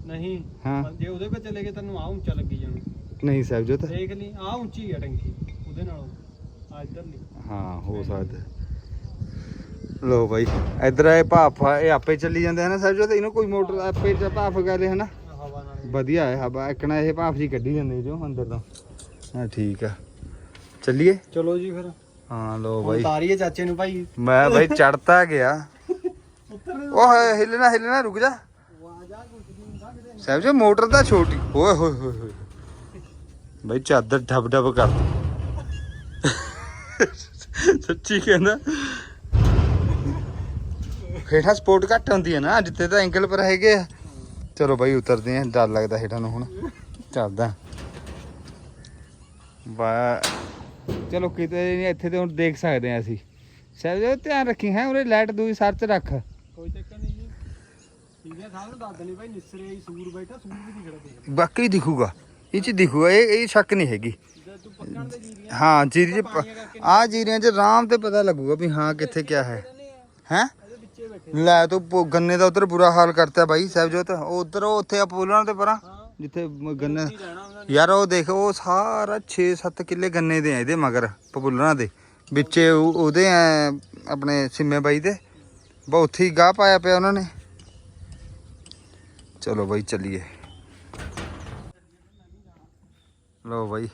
ਨਹੀਂ ਹਾਂ। ਜੇ ਉਹਦੇ ਵਿੱਚ ਚਲੇ ਗਏ ਤੈਨੂੰ ਆ ਉੱਚਾ ਲੱਗੀ ਜਾਣਾ। ਨਹੀਂ ਸਾਹਿਬਜੋਤ ਦੇਖ ਲਈ ਆ ਉੱਚੀ ਆ ਟੰਕੀ ਉਹਦੇ ਨਾਲੋਂ ਆ ਇੱਧਰ ਨਹੀਂ। ਹਾਂ ਹੋ ਸਕਦਾ। ਲੋ ਬਾਈ ਇਧਰ ਇਹ ਭਾਫ ਇਹ ਆਪੇ ਚੱਲੀ ਜਾਂਦੇ ਹਨ ਸਾਹਿਬਜੋਤ ਇਹਨੂੰ ਕੋਈ ਮੋਟਰ ਆਪੇ ਚ ਭਾਫ ਗਾਲੇ ਹਨਾ? ਹਵਾ ਨਾਲ ਵਧੀਆ ਹੈ ਹਵਾ ਇੱਕਣਾ ਇਹ ਭਾਫ ਜੀ ਕੱਢੀ ਜਾਂਦੇ ਜੋ ਅੰਦਰ ਤੋਂ। ਹਾਂ ਠੀਕ ਆ। ਚੱਲੀਏ? ਚਲੋ ਜੀ ਫਿਰ। ਹਾਂ ਲੋ ਬਾਈ। ਤਾਰੀਏ ਚਾਚੇ ਨੂੰ ਭਾਈ। ਮੈਂ ਬਾਈ ਚੜਤਾ ਗਿਆ। ਉਹ ਹਿੱਲਣਾ ਹਿੱਲਣਾ, ਰੁਕ ਜਾ। ਸਾਹਿਬ ਜੀ, ਮੋਟਰ ਤਾਂ ਛੋਟੀ। ਓਏ, ਹੋਏ ਹੋਏ ਹੋਏ। ਬਾਈ, ਚਾਦਰ ਠੱਬ ਠੱਬ ਕਰ ਸੱਚੀ ਕਹਿੰਦਾ। ਹੇਠਾਂ ਸਪੋਰਟ ਘੱਟ ਹੁੰਦੀ ਹੈ ਨਾ ਜਿੱਤੇ ਤਾਂ ਐਂਗਲ ਪਰ ਹੈਗੇ ਆ। ਚਲੋ ਬਾਈ, ਉਤਰਦੇ ਆ ਡਰ ਲੱਗਦਾ ਹੇਠਾਂ ਨੂੰ ਹੁਣ। ਚੱਲਦਾ। ਬਾ ਚਲੋ, ਕਿਤੇ ਨਹੀਂ, ਇੱਥੇ ਤੇ ਹੁਣ ਦੇਖ ਸਕਦੇ ਆ ਅਸੀਂ। ਸਾਹਿਬ ਜੀ, ਧਿਆਨ ਰੱਖੀ ਹੈ, ਉਰੇ ਲਾਈਟ ਦੂਈ ਸਰ ਚ ਰੱਖ। ਕੋਈ ਚੱਕਰ ਨਹੀਂ ਜੀ। ਠੀਕ ਹੈ ਸਾਹਿਬ ਨੂੰ ਦੱਸ ਦੇਣੀ ਭਾਈ ਨਿਸਰੇ ਹੀ ਸੂਰ ਬੈਠਾ ਸੂਰ ਵੀ ਦਿਖੜਾ ਦੇਖ ਬਾਕੀ ਦਿਖੂਗਾ। ਇਹ ਚ ਦਿਖੂਗਾ ਇਹ ਇਹ ਸ਼ੱਕ ਨਹੀਂ ਹੈਗੀ। ਜੇ ਤੂੰ ਪੱਕਣ ਦੇ ਜੀਰੀਆਂ ਹਾਂ ਜੀਰੀ ਚ ਆ ਜੀਰੀਆਂ ਚ ਆਰਾਮ ਤੇ ਪਤਾ ਲੱਗੂਗਾ ਵੀ ਹਾਂ ਕਿੱਥੇ ਕਿਆ ਹੈ। ਹੈ? ਇਹਦੇ ਵਿੱਚੇ ਬੈਠੇ ਲੈ ਤੂੰ ਗੰਨੇ ਦਾ ਉਧਰ ਬੁਰਾ ਹਾਲ ਕਰਤਾ ਬਾਈ ਸਾਹਿਬਜੋਤ। ਉਹ ਉਧਰ ਉੱਥੇ ਆ ਪੋਲਾਂ ਤੇ ਪਰਾਂ ਜਿੱਥੇ ਗੰਨੇ ਯਾਰ ਉਹ ਦੇਖ ਉਹ ਸਾਰਾ 6-7 ਕਿੱਲੇ ਗੰਨੇ ਦੇ ਆ ਇਹਦੇ ਮਗਰ ਪਪੂਲਰਾਂ ਦੇ। ਵਿੱਚੇ ਉਹ- ਉਹਦੇ ਆ ਆਪਣੇ ਸਿੰਮੇ ਬਾਈ ਦੇ। ਬਾ ਉੱਥੇ ਹੀ ਗਾਹ ਪਾਇਆ ਪਿਆ ਉਹਨਾਂ ਨੇ। ਚਲੋ ਬਾਈ ਚੱਲੀਏ। ਲੋ ਬਾਈ,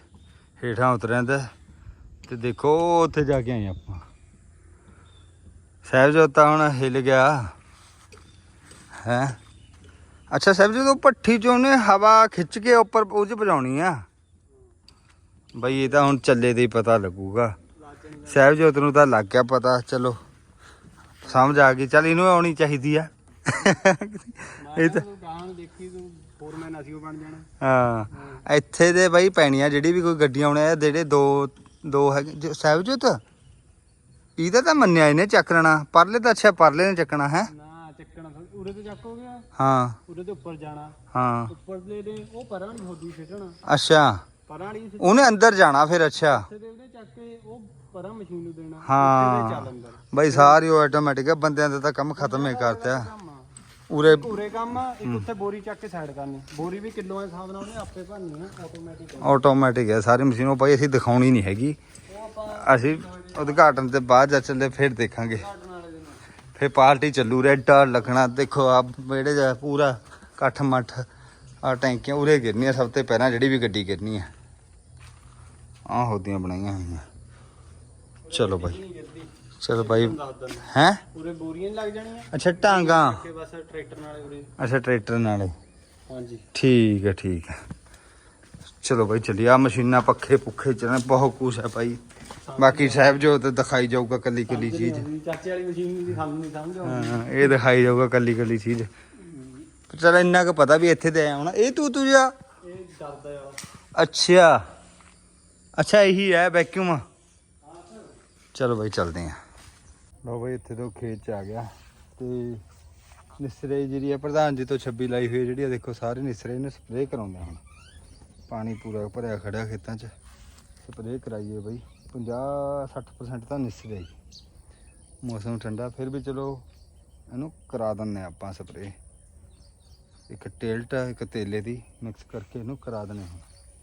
ਹੇਠਾਂ ਉਤਰਿਆਂ ਤੇ ਦੇਖੋ ਉੱਥੇ ਜਾ ਕੇ ਆਏ ਆਪਾਂ। ਸਾਹਿਬਜੋਤਾ ਹੁਣ ਹਿੱਲ ਗਿਆ। ਹੈ? ਅੱਛਾ ਸਾਹਿਬਜੋਤ ਉਹ ਭੱਠੀ ਚੋਂ ਉਹਨੇ ਹਵਾ ਖਿੱਚ ਕੇ ਉੱਪਰ ਉਹ 'ਚ ਵਜਾਉਣੀ ਆ। ਬਈ, ਇਹ ਤਾਂ ਹੁਣ ਚੱਲੇ ਦੇ ਹੀ ਪਤਾ ਲੱਗੂਗਾ। ਸਾਹਿਬਜੋਤ ਨੂੰ ਤਾਂ ਲੱਗ ਗਿਆ ਪਤਾ, ਚਲੋ। ਸਮਝ ਆ ਗਈ ਚੱਲ ਇਹਨੂੰ ਆਉਣੀ ਚਾਹੀਦੀ ਆ। ਇਹ ਤਾਂ ਗਾਂ ਦੇਖੀ ਤੂੰ ਫੋਰਮੈਨ ਅਸੀਂ ਉਹ ਬਣ ਜਾਣਾ। ਹਾਂ ਇੱਥੇ ਦੇ ਬਈ ਪੈਣੀਆਂ ਜਿਹੜੀ ਵੀ ਕੋਈ ਗੱਡੀਆਂ ਆਉਣੇ ਆ ਜਿਹੜੇ ਦੋ ਦੋ ਹੈਗੇ ਸਾਹਿਬਜੋਤ? ਇਹਦਾ ਤਾਂ ਮੰਨਿਆ ਇਹਨੇ ਚੱਕ ਲੈਣਾ ਪਰਲੇ ਤਾਂ ਅੱਛਾ ਪਰਲੇ ਨੇ ਚੱਕਣਾ ਹੈ? ਨਾ ਚੱਕਣਾ ਥੋੜ੍ਹਾ- ਉਰੇ ਤੇ ਚੱਕ ਹੋ ਉਰੇ ਤੇ ਉੱਪਰ ਜਾਣਾ। ਹਾਂ। ਉੱਪਰ ਦੇ ਉਹ ਪਰਾਂ ਨਹੀਂ ਹੋਦੀ ਛੱਡਣਾ ਅੱਛਾ। ਪਰਾਂ ਸਿੱਧੇ ਉਹਨੇ ਅੰਦਰ ਜਾਣਾ ਫਿਰ ਅੱਛਾ। ਚੱਕ ਕੇ ਉਹ ਪਰਾਂ ਮਸ਼ੀਨ ਨੂੰ ਦੇਣਾ ਹਾਂ। ਬਈ ਸਾਰੀ ਉਹ ਆਟੋਮੈਟਿਕ ਆ ਬੰਦਿਆਂ ਦਾ ਤਾਂ ਕੰਮ ਖਤਮ ਹੀ ਕਰਤਾ। ਉਰੇ ਪੂਰੇ ਕੰਮ ਆ ਇੱਕ ਉੱਥੇ ਬੋਰੀ ਚੱਕ ਕੇ ਸਾਈਡ ਕਰਨੀ। ਬੋਰੀ ਵੀ ਕਿਲੋਆਂ ਦੇ ਹਿਸਾਬ ਨਾਲ ਉਹਨੇ ਆਪੇ ਭਰਨੀ ਆ ਆਟੋਮੈਟਿਕ ਆਟੋਮੈਟਿਕ ਹੈ ਸਾਰੀ ਮਸ਼ੀਨ ਉਹ ਭਾਈ ਅਸੀਂ ਦਿਖਾਉਣੀ ਨਹੀਂ ਹੈਗੀ। ਅਸੀਂ ਉਦਘਾਟਨ ਤੇ ਬਾਅਦ ਜਾ ਚੱਲੇ ਫਿਰ ਦੇਖਾਂਗੇ। ਫਿਰ ਪਾਰਟੀ ਚੱਲੂ ਰੈਡ ਲੱਗਣਾ ਦੇਖੋ ਆ ਵਿਹੜੇ ਜਾ ਪੂਰਾ ਇਕੱਠ ਮੱਠ ਆ ਟੈਂਕੀਆਂ ਉਰੇ ਗਿਰਨੀਆਂ ਸਭ ਤੋਂ ਪਹਿਲਾਂ ਜਿਹੜੀ ਵੀ ਗੱਡੀ ਗਿਰਨੀ ਆ। ਹੋਦੀਆਂ ਬਣਾਈਆਂ ਹੋਈਆਂ। ਚਲੋ ਭਾਈ ਚਲੋ ਭਾਈ ਹੈ? ਪੂਰੇ ਬੋਰੀਆਂ ਲੱਗ ਜਾਣੀਆਂ? ਅੱਛਾ ਟਾਂਗਾ। ਬਸ ਟਰੈਕਟਰ ਨਾਲ ਉਰੇ। ਅੱਛਾ ਟਰੈਕਟਰ ਨਾਲੇ। ਹਾਂਜੀ। ਠੀਕ ਹੈ ਠੀਕ ਹੈ। ਚਲੋ ਭਾਈ ਚੱਲੀਏ। ਆ ਮਸ਼ੀਨਾਂ ਪੱਖੇ ਪੁੱਖੇ ਚੱਲਣ ਬਹੁਤ ਕੁਛ ਹੈ ਭਾਈ ਬਾਕੀ ਸਾਹਿਬ ਜੋ ਤੇ ਦਿਖਾਈ ਜਾਊਗਾ ਕੱਲੀ ਕੱਲੀ ਚੀਜ਼। ਚਾਚੇ ਵਾਲੀ ਮਸ਼ੀਨ ਦੀ ਸਾਨੂੰ ਨਹੀਂ ਸਮਝ ਆਉਂਦੀ? ਹਾਂ ਇਹ ਦਿਖਾਈ ਜਾਊਗਾ ਕੱਲੀ ਕੱਲੀ ਚੀਜ਼। ਚਲ ਇੰਨਾ ਕੁ ਪਤਾ ਵੀ ਇੱਥੇ ਤੇ ਆਇਆ ਹੋਣਾ। ਇਹ ਤੂੰ ਤੂੰ ਜਾ। ਇਹ ਡਰਦਾ ਆ। ਅੱਛਾ। ਅੱਛਾ ਇਹੀ ਹੈ ਵੈਕਿਊਮ ਚਲੋ ਬਾਈ ਚੱਲਦੇ ਆਂ ਲਓ ਬਾਈ ਇੱਥੇ ਤੋਂ ਖੇਤ ਚ ਆ ਗਿਆ ਤੇ ਨਿਸਰੇ ਜਿਹੜੀ ਆ ਪ੍ਰਧਾਨ ਜੀ ਤੋਂ 26 ਲਾਈ ਹੋਈ ਹੈ ਜਿਹੜੀ ਆ ਦੇਖੋ ਸਾਰੇ ਨਿਸਰੇ ਨੇ ਸਪਰੇਅ ਕਰਾਉਂਦੇ ਹੁਣ। ਪਾਣੀ ਪੂਰਾ ਭਰਿਆ ਖੜਿਆ ਖੇਤਾਂ 'ਚ। ਸਪਰੇਅ ਕਰਾਈਏ ਬਈ 50 60% ਤਾਂ ਨਿਸਰੇ ਹੀ। ਮੌਸਮ ਠੰਡਾ ਫਿਰ ਵੀ ਚਲੋ ਇਹਨੂੰ ਕਰਾ ਦਿੰਨੇ ਆਪਾਂ ਸਪਰੇਅ ਇੱਕ ਟੇਲਟ ਆ, ਇੱਕ ਤੇਲੇ ਦੀ ਮਿਕਸ ਕਰਕੇ ਇਹਨੂੰ ਕਰਾ ਦੇਣੇ ਹੁਣ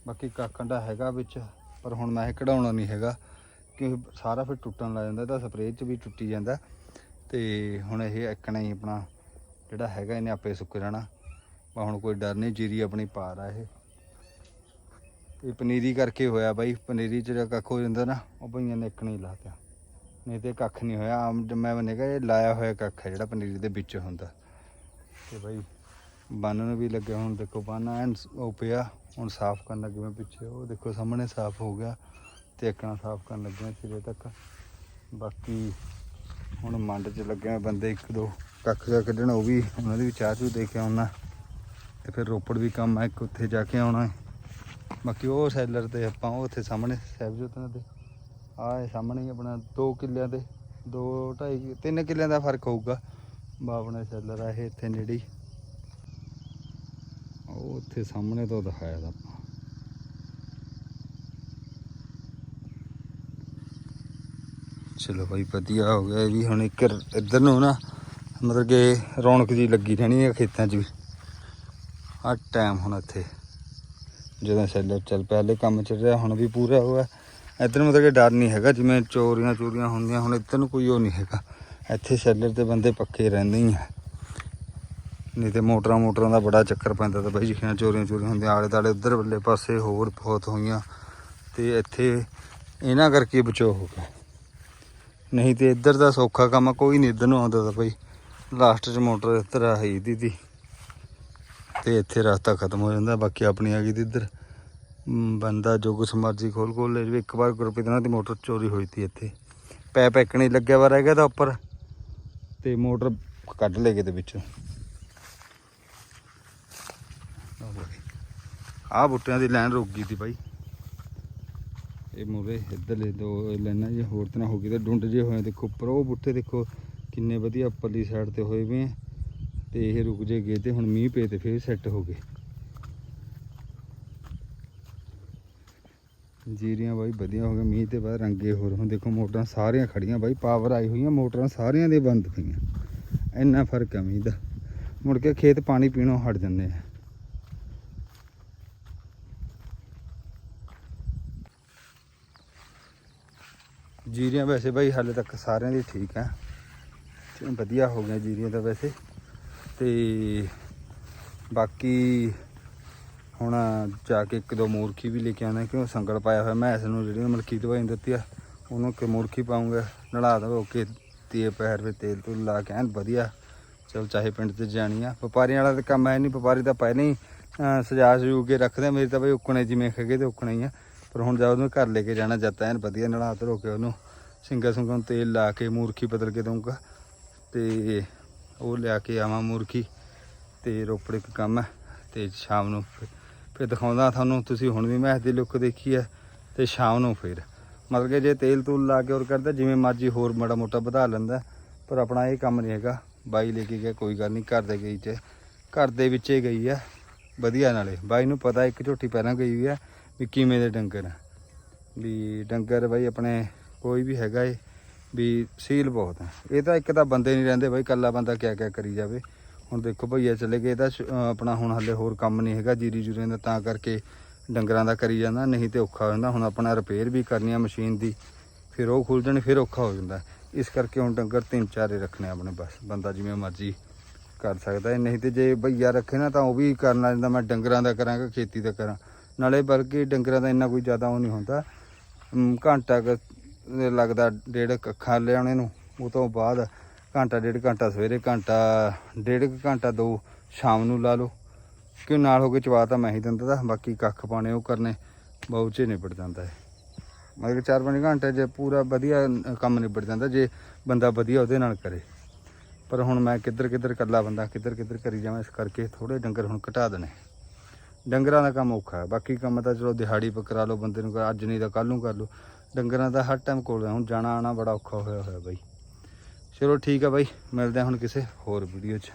ਬਾਕੀ ਕਾਕੰਡਾ ਹੈਗਾ ਵਿੱਚ ਪਰ ਹੁਣ ਮੈਂ ਇਹ ਕਢਾਉਣਾ ਨਹੀਂ ਹੈਗਾ। ਕਿਉਂਕਿ ਸਾਰਾ ਫਿਰ ਟੁੱਟਣ ਲੱਗ ਜਾਂਦਾ ਤਾਂ ਸਪਰੇਅ 'ਚ ਵੀ ਟੁੱਟੀ ਜਾਂਦਾ। ਤੇ ਹੁਣ ਇਹ ਇੱਕਣਾ ਹੀ ਆਪਣਾ, ਜਿਹੜਾ ਹੈਗਾ ਇਹਨੇ ਆਪੇ ਸੁੱਕ ਜਾਣਾ। ਬਾ ਹੁਣ ਕੋਈ ਡਰ ਨਹੀਂ, ਜੀਰੀ ਆਪਣੀ ਪਾਰ ਆ ਇਹ। ਤੇ ਪਨੀਰੀ ਕਰਕੇ ਹੋਇਆ ਬਾਈ, ਪਨੀਰੀ 'ਚ ਜਿਹੜਾ ਕੱਖ ਹੋ ਜਾਂਦਾ ਨਾ, ਉਹ ਭਈਆਂ ਨੇ ਇੱਕਣਾ ਹੀ ਲਾਤਾ ਨਹੀਂ ਤੇ ਕੱਖ ਨਹੀਂ ਹੋਇਆ। ਆਮ ਮੈਂ ਮੰਨੇਗਾ ਇਹ ਲਾਇਆ ਹੋਇਆ ਕੱਖ ਹੈ ਜਿਹੜਾ ਪਨੀਰੀ ਦੇ ਵਿੱਚ ਹੁੰਦਾ। ਤੇ ਬਾਈ, ਬੰਨ ਨੂੰ ਵੀ ਲੱਗਿਆ, ਹੁਣ ਦੇਖੋ ਬੰਨ ਐਨ ਉਹ ਪਿਆ। ਹੁਣ ਸਾਫ਼ ਕਰਨ ਲੱਗੇ ਪਿੱਛੇ, ਉਹ ਦੇਖੋ ਸਾਹਮਣੇ ਸਾਫ਼ ਹੋ ਗਿਆ। ਤੇ ਇੱਕਣਾ ਸਾਫ਼ ਕਰਨ ਲੱਗੇ ਸਿਰੇ ਤੱਕ। ਬਾਕੀ ਹੁਣ ਮੰਡ 'ਚ ਲੱਗੇ ਹੋਏ ਬੰਦੇ, ਇੱਕ ਦੋ ਕੱਖ ਜਾ ਕੱਢਣ, ਉਹ ਵੀ ਉਹਨਾਂ ਦੀ ਵੀ ਚਾਹ ਚੂ ਦੇ ਕੇ ਆਉਣਾ। ਤੇ ਫਿਰ ਰੋਪੜ ਵੀ ਕੰਮ ਆ, ਇੱਕ ਉੱਥੇ ਜਾ ਕੇ ਆਉਣਾ। ਬਾਕੀ ਉਹ ਸੈਲਰ ਤੇ ਆਪਾਂ, ਉਹ ਉੱਥੇ ਸਾਹਮਣੇ, ਸਹਿਬਜੋਤਾਂ ਦੇ। ਆਹ ਸਾਹਮਣੇ ਹੀ ਆਪਣਾ 2 ਕਿੱਲਿਆਂ ਦੇ 2 2.5 3 ਕਿੱਲਿਆਂ ਦਾ ਫ਼ਰਕ ਹੋਊਗਾ। ਬਾ ਸੈਲਰ ਆ ਇਹ ਇੱਥੇ ਨੇੜੇ ਉਹ ਉੱਥੇ ਸਾਹਮਣੇ ਤੋਂ ਦਿਖਾਇਆ ਦਾ ਆਪਾਂ। ਚਲੋ ਭਾਈ ਵਧੀਆ ਹੋ ਗਿਆ ਇਹ ਵੀ। ਹੁਣ ਇੱਕ ਇੱਧਰ ਨੂੰ ਨਾ ਮਤਲਬ ਕਿ ਰੌਣਕ ਜੀ ਲੱਗੀ ਰਹਿਣੀ ਹੈ ਖੇਤਾਂ 'ਚ ਵੀ। ਆ ਟਾਈਮ ਹੁਣ ਇੱਥੇ। ਜਦੋਂ ਸੈਲਰ ਚੱਲ ਪਹਿਲੇ ਕੰਮ ਚੱਲ ਰਿਹਾ, ਹੁਣ ਵੀ ਪੂਰਾ ਹੋਇਆ ਇੱਧਰ ਮਤਲਬ ਕਿ ਡਰ ਨਹੀਂ ਹੈਗਾ, ਜਿਵੇਂ ਚੋਰੀਆਂ ਚੋਰੀਆਂ ਹੁੰਦੀਆਂ, ਹੁਣ ਇੱਧਰ ਨੂੰ ਕੋਈ ਉਹ ਨਹੀਂ ਹੈਗਾ। ਇੱਥੇ ਸੈਲਰ ਤੇ ਬੰਦੇ ਪੱਕੇ ਰਹਿੰਦੇ ਹੀ ਆ। ਨਹੀਂ ਤੇ ਮੋਟਰਾਂ ਮੋਟਰਾਂ ਦਾ ਬੜਾ ਚੱਕਰ ਪੈਂਦਾ ਤਾਂ ਬਾਈ ਜਿਖੀਆਂ ਚੋਰੀਆਂ ਚੋਰੀਆਂ ਹੁੰਦੀਆਂ, ਆਲੇ ਦਾਲੇ ਉੱਧਰ ਵੱਲੇ ਪਾਸੇ ਹੋਰ ਬਹੁਤ ਹੋਈਆਂ। ਤੇ ਇੱਥੇ ਇਹਨਾਂ ਕਰਕੇ ਬਚਾਅ ਹੋ ਗਿਆ। ਨਹੀਂ ਤੇ ਇੱਧਰ ਦਾ ਸੌਖਾ ਕੰਮ ਕੋਈ ਨਹੀਂ ਇੱਧਰ ਨੂੰ ਆਉਂਦਾ ਤਾਂ ਬਾਈ। ਲਾਸਟ 'ਚ ਮੋਟਰ ਇੱਧਰ ਆ ਹੀ ਦੀ ਦੀ ਤੇ ਇੱਥੇ ਰਸਤਾ ਖਤਮ ਹੋ ਜਾਂਦਾ, ਬਾਕੀ ਆਪਣੀ ਆ ਗਈ ਦੀ ਇੱਧਰ। ਬੰਦਾ ਜੋ ਕੁਛ ਮਰਜ਼ੀ ਖੋਲ ਖੋਲ ਲੈ ਜਾਵੇ। ਇੱਕ ਵਾਰ ਗੁਰਪ੍ਰੀਤ ਨਾਲ ਦੀ ਮੋਟਰ ਚੋਰੀ ਹੋਈ ਤੀ ਇੱਥੇ। ਪੈਪ ਨਹੀਂ ਲੱਗਿਆ ਵਾ, ਰਹਿ ਗਿਆ ਤਾਂ ਉੱਪਰ। ਤੇ ਮੋਟਰ ਕੱਢ ਲੈ ਗਏ ਤੇ ਵਿੱਚੋਂ। ਆਹ ਬੁੱਟਿਆਂ ਦੀ ਲਾਈਨ ਰੁਕ ਗਈ ਤੀ ਬਾਈ। ਇਹ ਮੂਰੇ ਇੱਧਰਲੇ ਦੋ ਲਾਈਨਾਂ ਜੇ ਹੋਰ ਤਰ੍ਹਾਂ ਹੋ ਗਈ ਤੇ ਡੁੰਡ ਜੇ ਹੋਏ ਦੇਖੋ ਉੱਪਰ ਉਹ ਬੁੱਟੇ ਦੇਖੋ ਕਿੰਨੇ ਵਧੀਆ ਉੱਪਰਲੀ ਸਾਈਡ ਤੇ ਹੋਏ ਵੇ ਆ। ਤੇ ਇਹ ਰੁਕ ਜੇ ਗਏ ਤੇ ਹੁਣ ਮੀਂਹ ਪਏ ਤੇ ਫੇਰ ਸੈੱਟ ਹੋ ਗਏ। ਜੀਰੀਆਂ ਬਾਈ ਵਧੀਆ ਹੋ ਗਏ ਮੀਂਹ ਤੇ ਬਾਅਦ ਰੰਗੇ ਹੋਰ ਹੁਣ ਦੇਖੋ ਮੋਟਰਾਂ ਸਾਰੀਆਂ ਖੜੀਆਂ, ਬਾਈ ਪਾਵਰ ਆਈ ਹੋਈਆਂ ਮੋਟਰਾਂ ਸਾਰਿਆਂ ਦੇ ਬੰਦ ਪਈਆਂ। ਇੰਨਾ ਫ਼ਰਕ ਹੈ ਮੀਂਹ ਦਾ। ਮੁੜ ਕੇ ਖੇਤ ਪਾਣੀ ਪੀਣੋਂ ਹਟ ਜਾਂਦੇ ਆ। ਜੀਰੀਆਂ ਵੈਸੇ ਬਾਈ ਹਾਲੇ ਤੱਕ ਸਾਰਿਆਂ ਦੀ ਠੀਕ ਆ। ਵਧੀਆ ਹੋ ਗਿਆ ਜੀਰੀਆਂ ਤਾਂ ਵੈਸੇ। ਤੇ ਬਾਕੀ ਹੁਣ ਜਾ ਕੇ ਇੱਕ ਦੋ ਮੂਰਖੀ ਵੀ ਲੈ ਕੇ ਆਉਣਾ ਕਿਉਂ ਸੰਗਲ ਪਾਇਆ ਹੋਇਆ ਮੈਂ ਇਸ ਨੂੰ ਜਿਹੜੀ ਮਲਕੀ ਦਵਾਈ ਦਿੱਤੀ ਆ ਉਹਨੂੰ ਕਿ ਮੂਰਖੀ ਪਾਉਂਗਾ ਨਲਾ ਦੋ ਕੇ ਤੇ ਪੈਰ ਵਿੱਚ ਤੇਲ ਤੂਲ ਲਾ ਕੇ ਐਨ ਵਧੀਆ। ਚਲ ਚਾਹੇ ਪਿੰਡ ਤੇ ਜਾਣੀ ਆ ਵਪਾਰੀਆਂ ਵਾਲਾ ਤਾਂ ਕੰਮ ਹੈ ਨਹੀਂ ਵਪਾਰੀ ਤਾਂ ਪਹਿਲਾਂ ਹੀ ਅਹ, ਸਜਾ ਸਜੂ ਕੇ ਰੱਖਦੇ ਆ। ਮੇਰੀ ਤਾਂ ਬਈ ਉੱਕਣੇ ਜਿਵੇਂ ਖਗੇ ਤੇ ਉੱਕਣੇ ਹੀ ਆ। ਪਰ ਹੁਣ ਜਦ ਉਹਨੂੰ ਘਰ ਲੈ ਕੇ ਜਾਣਾ, ਜਾਂਦਾ ਐਨ ਵਧੀਆ ਨਲਾ ਧੋ ਕੇ ਉਹਨੂੰ ਸਿੰਗਾ ਸੁੰਗਾ ਨੂੰ ਤੇਲ ਲਾ ਕੇ ਮੂਰਖੀ ਬਦਲ ਕੇ ਦਊਂਗਾ। ਤੇ ਉਹ ਲਿਆ ਕੇ ਆਵਾਂ ਮੂਰਖੀ। ਤੇ ਰੋਪੜ ਇੱਕ ਕੰਮ ਹੈ ਤੇ ਸ਼ਾਮ ਨੂੰ ਫਿਰ- ਫਿਰ ਦਿਖਾਉਂਦਾ ਤੁਹਾਨੂੰ, ਤੁਸੀਂ ਹੁਣ ਵੀ ਮੈਂ ਦੀ ਲੁੱਕ ਦੇਖੀ ਹੈ ਤੇ ਸ਼ਾਮ ਨੂੰ ਫਿਰ। ਮਤਲਬ ਕਿ ਜੇ ਤੇਲ ਤੂਲ ਲਾ ਕੇ ਹੋਰ ਕਰਦਾ, ਜਿਵੇਂ ਮਰਜ਼ੀ ਹੋਰ ਮਾੜਾ ਮੋਟਾ ਵਧਾ ਲੈਂਦਾ, ਪਰ ਆਪਣਾ ਇਹ ਕੰਮ ਨਹੀਂ ਹੈਗਾ। ਬਾਈ ਲੈ ਕੇ ਗਿਆ, ਕੋਈ ਗੱਲ ਨਹੀਂ, ਘਰ ਦੇ ਗਈ ਚ ਘਰ ਦੇ ਵਿੱਚੇ ਗਈ ਹੈ, ਵਧੀਆ ਨਾਲੇ। ਬਾਈ ਨੂੰ ਪਤਾ, ਇੱਕ ਝੋਟੀ ਪਹਿਲਾਂ ਗਈ ਵੀ ਹੈ ਵੀ ਕਿਵੇਂ ਦੇ ਡੰਗਰ ਆ? ਵੀ ਡੰਗਰ ਬਾਈ ਆਪਣੇ ਕੋਈ ਵੀ ਹੈਗਾ ਏ, ਵੀ ਸੀਲ ਬਹੁਤ ਹੈ ਇਹ ਤਾਂ ਇੱਕ ਤਾਂ ਬੰਦੇ ਨਹੀਂ ਰਹਿੰਦੇ ਬਾਈ ਕੱਲਾ ਬੰਦਾ ਕਿਆ ਕਿਆ ਕਰੀ ਜਾਵੇ। ਹੁਣ ਦੇਖੋ ਭਈਆ ਚਲੇ ਗਏ ਤਾਂ ਸ਼- ਆਪਣਾ ਹੁਣ ਹੱਲੇ ਹੋਰ ਕੰਮ ਨਹੀਂ ਹੈਗਾ, ਜੀਰੀ ਜੁਰੀਆਂ ਦਾ ਤਾਂ ਕਰਕੇ ਡੰਗਰਾਂ ਦਾ ਕਰੀ ਜਾਂਦਾ, ਨਹੀਂ ਤੇ ਔਖਾ ਹੋ ਜਾਂਦਾ। ਹੁਣ ਆਪਣਾ ਰਿਪੇਅਰ ਵੀ ਕਰਨੀ ਆ ਮਸ਼ੀਨ ਦੀ, ਫਿਰ ਉਹ ਖੁੱਲ ਜਾਣੀ, ਫਿਰ ਔਖਾ ਹੋ ਜਾਂਦਾ। ਇਸ ਕਰਕੇ ਹੁਣ ਡੰਗਰ ਤਿੰਨ ਚਾਰੇ ਰੱਖਣੇ ਆਪਣੇ ਬਸ, ਬੰਦਾ ਜਿਵੇਂ ਮਰਜ਼ੀ ਕਰ ਸਕਦਾ ਨਹੀਂ ਤੇ ਜੇ ਭਈਆ ਰੱਖੇ ਨਾ ਤਾਂ ਉਹ ਵੀ ਕਰਨਾ ਜਾਂਦਾ, ਮੈਂ ਡੰਗਰਾਂ ਦਾ ਕਰਾਂਗਾ, ਖੇਤੀ ਦਾ ਕਰਾਂ। ਨਾਲੇ ਬਲਕਿ ਡੰਗਰਾਂ ਦਾ ਇੰਨਾ ਕੋਈ ਜ਼ਿਆਦਾ ਉਹ ਨਹੀਂ ਹੁੰਦਾ। ਘੰਟਾ ਲੱਗਦਾ ਡੇਢ ਕੱਖਾਂ ਲਿਆਉਣੇ ਨੂੰ, ਉਹ ਤੋਂ ਬਾਅਦ ਘੰਟਾ ਡੇਢ ਘੰਟਾ ਸਵੇਰੇ ਘੰਟਾ ਡੇਢ ਕੁ ਘੰਟਾ ਦੋ ਸ਼ਾਮ ਨੂੰ ਲਾ ਲਓ। ਕਿ ਨਾਲ ਹੋ ਕੇ ਚਵਾ ਤਾਂ ਮੈਂ ਹੀ ਦਿੰਦਾ ਤਾ, ਬਾਕੀ ਕੱਖ ਪਾਣੇ ਉਹ ਕਰਨੇ ਬਹੁਤ ਚ ਨਿਬੜ ਜਾਂਦਾ ਹੈ ਮਤਲਬ ਕਿ ਚਾਰ ਪੰਜ ਘੰਟੇ ਜੇ ਪੂਰਾ ਵਧੀਆ ਕੰਮ ਨਿਬੜ ਜਾਂਦਾ, ਜੇ ਬੰਦਾ ਵਧੀਆ ਉਹਦੇ ਨਾਲ ਕਰੇ। ਪਰ ਹੁਣ ਮੈਂ ਕਿੱਧਰ ਕਿੱਧਰ ਇਕੱਲਾ ਬੰਦਾ ਕਿੱਧਰ ਕਿੱਧਰ ਕਰੀ ਜਾਵਾਂ, ਇਸ ਕਰਕੇ ਥੋੜੇ ਡੰਗਰ ਹੁਣ ਘਟਾ ਦੇਣੇ। ਡੰਗਰਾਂ ਦਾ ਕੰਮ ਔਖਾ ਹੈ। ਬਾਕੀ ਕੰਮ ਤਾਂ ਚਲੋ ਦਿਹਾੜੀ ਪਕੜਾ ਲਓ, ਬੰਦੇ ਨੂੰ ਅੱਜ ਨਹੀਂ ਤਾਂ ਕੱਲ ਨੂੰ ਕਰ ਲਓ। ਡੰਗਰਾਂ ਦਾ ਹਰ ਟਾਈਮ ਕੋਲ ਹੁਣ ਜਾਣਾ ਆਣਾ ਬੜਾ ਔਖਾ ਹੋਇਆ ਹੋਇਆ ਬਾਈ। ਚਲੋ ਠੀਕ ਆ ਬਾਈ, ਮਿਲਦੇ ਹਾਂ ਹੁਣ ਕਿਸੇ ਹੋਰ ਵੀਡੀਓ 'ਚ।